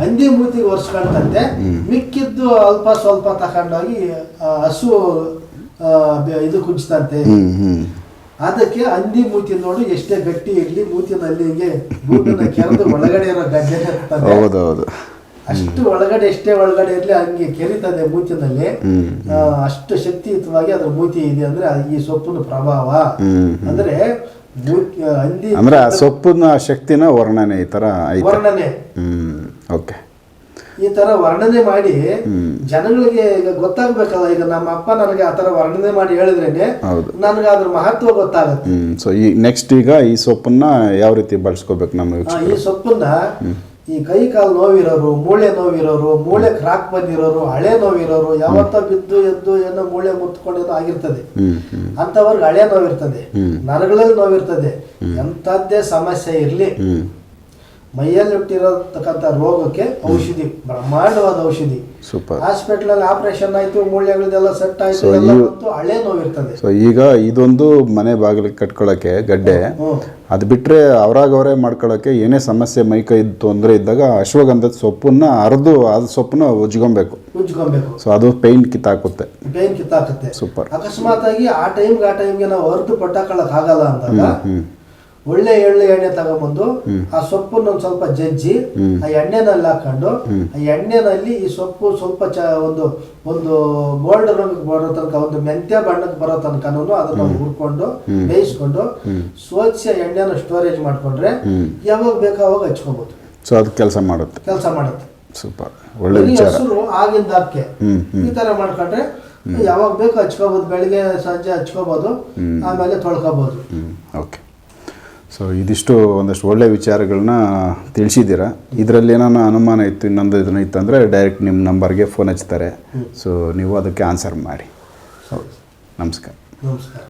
ಹಂದಿ ಮೂತಿಗೆ ಒರೆಸ್ಕೊಂಡಂತೆ ಮಿಕ್ಕಿದ್ದು ಅಲ್ಪ ಸ್ವಲ್ಪ ತಕೊಂಡೋಗಿ ಹಸು ಇದು ಕುಂಚ್ತಂತೆ. ಅದಕ್ಕೆ ಹಂದಿ ಮೂತಿ ನೋಡು ಎಷ್ಟೇ ಗಟ್ಟಿ ಇರ್ಲಿ ಮೂತಿನಲ್ಲಿ ಹಿಂಗೆ ಕೆರೆದು ಒಳಗಡೆ ಇರೋ ಗಡ್ಡೆ ಹೌದು ಅಷ್ಟು ಒಳಗಡೆ ಎಷ್ಟೇ ಒಳಗಡೆ ಇರಲಿ ಹಂಗೆ ಕೆರಿತದೆ ಮೂತಿನಲ್ಲಿ. ಅಷ್ಟು ಶಕ್ತಿಯುತವಾಗಿ ಅದ್ರ ಮೂತಿ ಇದೆ ಅಂದ್ರೆ ಈ ಸೊಪ್ಪಿನ ಪ್ರಭಾವ. ಅಂದ್ರೆ ಹಂದಿ ಅಂದ್ರೆ ಆ ಸೊಪ್ಪಿನ ಶಕ್ತಿನ ವರ್ಣನೆ ಈ ತರ ವರ್ಣನೆ. ಓಕೆ. ಈ ತರ ವರ್ಣನೆ ಮಾಡಿ ಜನಗಳಿಗೆ ಈಗ ಗೊತ್ತಾಗ್ಬೇಕಲ್ಲ ಈಗ ನಮ್ಮ ಅಪ್ಪ ನನಗೆ ಆ ತರ ವರ್ಣನೆ ಮಾಡಿ ಹೇಳಿದ್ರೇನೆ ಹೌದು. ನನಗೆ ಅದ್ರ ಮಹತ್ವ ಗೊತ್ತಾಗುತ್ತೆ. ಸೊ ಈ ನೆಕ್ಸ್ಟ್ ಈಗ ಈ ಸೊಪ್ಪನ್ನ ಯಾವ ರೀತಿ ಬಳಸ್ಕೋಬೇಕು ನಮ್ಮ ಈ ಸೊಪ್ಪನ್ನ ಈ ಕೈ ಕಾಲು ನೋವಿರೋರು ಮೂಳೆ ನೋವಿರೋರು ಮೂಳೆ ಕ್ರಾಕ್ ಬಂದಿರೋರು ಹಳೆ ನೋವಿರೋರು ಯಾವತ್ತ ಬಿದ್ದು ಎದ್ದು ಏನೋ ಮೂಳೆ ಮುತ್ಕೊಂಡೇನೋ ಆಗಿರ್ತದೆ. ಹ್ಞೂ ಹಳೆ ನೋವಿರ್ತದೆ. ನರಗಳಲ್ಲಿ ನೋವಿರ್ತದೆ. ಎಂಥದ್ದೇ ಸಮಸ್ಯೆ ಇರಲಿ. ಹ್ಞೂ ಮೈಯಲ್ಲಿ ಹುಟ್ಟಿರತಕ್ಕಂಥ ರೋಗಕ್ಕೆ ಔಷಧಿ ಬ್ರಹ್ಮಾಂಡವಾದ ಔಷಧಿ. ಸೂಪರ್ ಹಾಸ್ಪಿಟ್ಲಲ್ಲಿ ಆಪರೇಷನ್ ಆಯ್ತು ಮೂಳೆಗಳದೆಲ್ಲ ಸೆಟ್ ಆಯ್ತು ಹಳೆ ನೋವಿರ್ತದೆ. ಸೊ ಈಗ ಇದೊಂದು ಮನೆ ಬಾಗಿಲಿಗೆ ಕಟ್ಕೊಳ್ಳೋಕ್ಕೆ ಗಡ್ಡೆ. ಅದು ಬಿಟ್ಟರೆ ಅವರಾಗವರೇ ಮಾಡ್ಕೊಳ್ಳೋಕ್ಕೆ ಏನೇ ಸಮಸ್ಯೆ ಮೈ ಕೈ ತೊಂದರೆ ಇದ್ದಾಗ ಅಶ್ವಗಂಧದ ಸೊಪ್ಪನ್ನ ಅರ್ದು ಅದು ಸೊಪ್ಪನ್ನ ಉಜ್ಕೊಬೇಕು ಉಜ್ಕೊಬೇಕು ಸೊ ಅದು ಪೈನ್ ಕಿತ್ತಾಕುತ್ತೆ. ಪೇನ್ ಕಿತ್ತಾಕುತ್ತೆ. ಸೂಪರ್ ಅಕಸ್ಮಾತ್ ಆಗಿ ಆ ಟೈಮ್ಗೆ ಆ ಟೈಮ್ಗೆ ನಾವು ಅರ್ದು ಪಟ್ಟಾಕೊಳ್ಳಕ್ ಆಗಲ್ಲ ಅಂದಾಗ ಹ್ಞೂ ಒಳ್ಳೆ ಎಳ್ಳೆ ಎಣ್ಣೆ ತಗೊಂಬಂದು ಆ ಸೊಪ್ಪನ್ನ ಒಂದ್ ಸ್ವಲ್ಪ ಜಜ್ಜಿ ಆ ಎಣ್ಣೆನಲ್ಲಿ ಹಾಕೊಂಡು ಆ ಎಣ್ಣೆನಲ್ಲಿ ಈ ಸೊಪ್ಪು ಸ್ವಲ್ಪ ಚ ಒಂದು ಒಂದು ಗೋಲ್ಡ್ ರಂಗ್ ಬರೋ ತನಕ ಒಂದು ಮೆಂತ್ಯ ಬಣ್ಣಕ್ಕೆ ಬರೋ ತನಕನೂ ಅದನ್ನ ಹುರ್ಕೊಂಡು ಬೇಯಿಸ್ಕೊಂಡು ಸ್ವಚ್ಛ ಎಣ್ಣೆನ ಸ್ಟೋರೇಜ್ ಮಾಡ್ಕೊಂಡ್ರೆ ಯಾವಾಗ ಬೇಕೋ ಅವಾಗ ಹಚ್ಕೋಬಹುದು ಸೊ ಅದು ಕೆಲಸ ಮಾಡುತ್ತೆ. ಕೆಲಸ ಮಾಡುತ್ತೆ. ಸೂಪರ್. ಒಳ್ಳೆ ವಿಚಾರ. ಹಸುರು ಆಗಿಂದ ಅಕ್ಕೆ. ಈ ತರ ಮಾಡ್ಕೊಂಡ್ರೆ ಯಾವಾಗ ಬೇಕು ಹಚ್ಕೋಬಹುದು ಬೆಳಿಗ್ಗೆ ಸಂಜೆ ಹಚ್ಕೋಬಹುದು ಆಮೇಲೆ ತೊಳ್ಕೋಬಹುದು ಓಕೆ. ಸೊ ಇದಿಷ್ಟು ಒಂದಷ್ಟು ಒಳ್ಳೆ ವಿಚಾರಗಳನ್ನ ತಿಳಿಸಿದ್ದೀರಾ? ಇದರಲ್ಲಿ ಏನಾನ ಅನುಮಾನ ಇತ್ತು ಇನ್ನೊಂದು ಇದನ್ನ ಇತ್ತಂದರೆ ಡೈರೆಕ್ಟ್ ನಿಮ್ಮ ನಂಬರ್ಗೆ ಫೋನ್ ಹಚ್ತಾರೆ. ಸೊ ನೀವು ಅದಕ್ಕೆ ಆನ್ಸರ್ ಮಾಡಿ. ನಮಸ್ಕಾರ. ನಮಸ್ಕಾರ.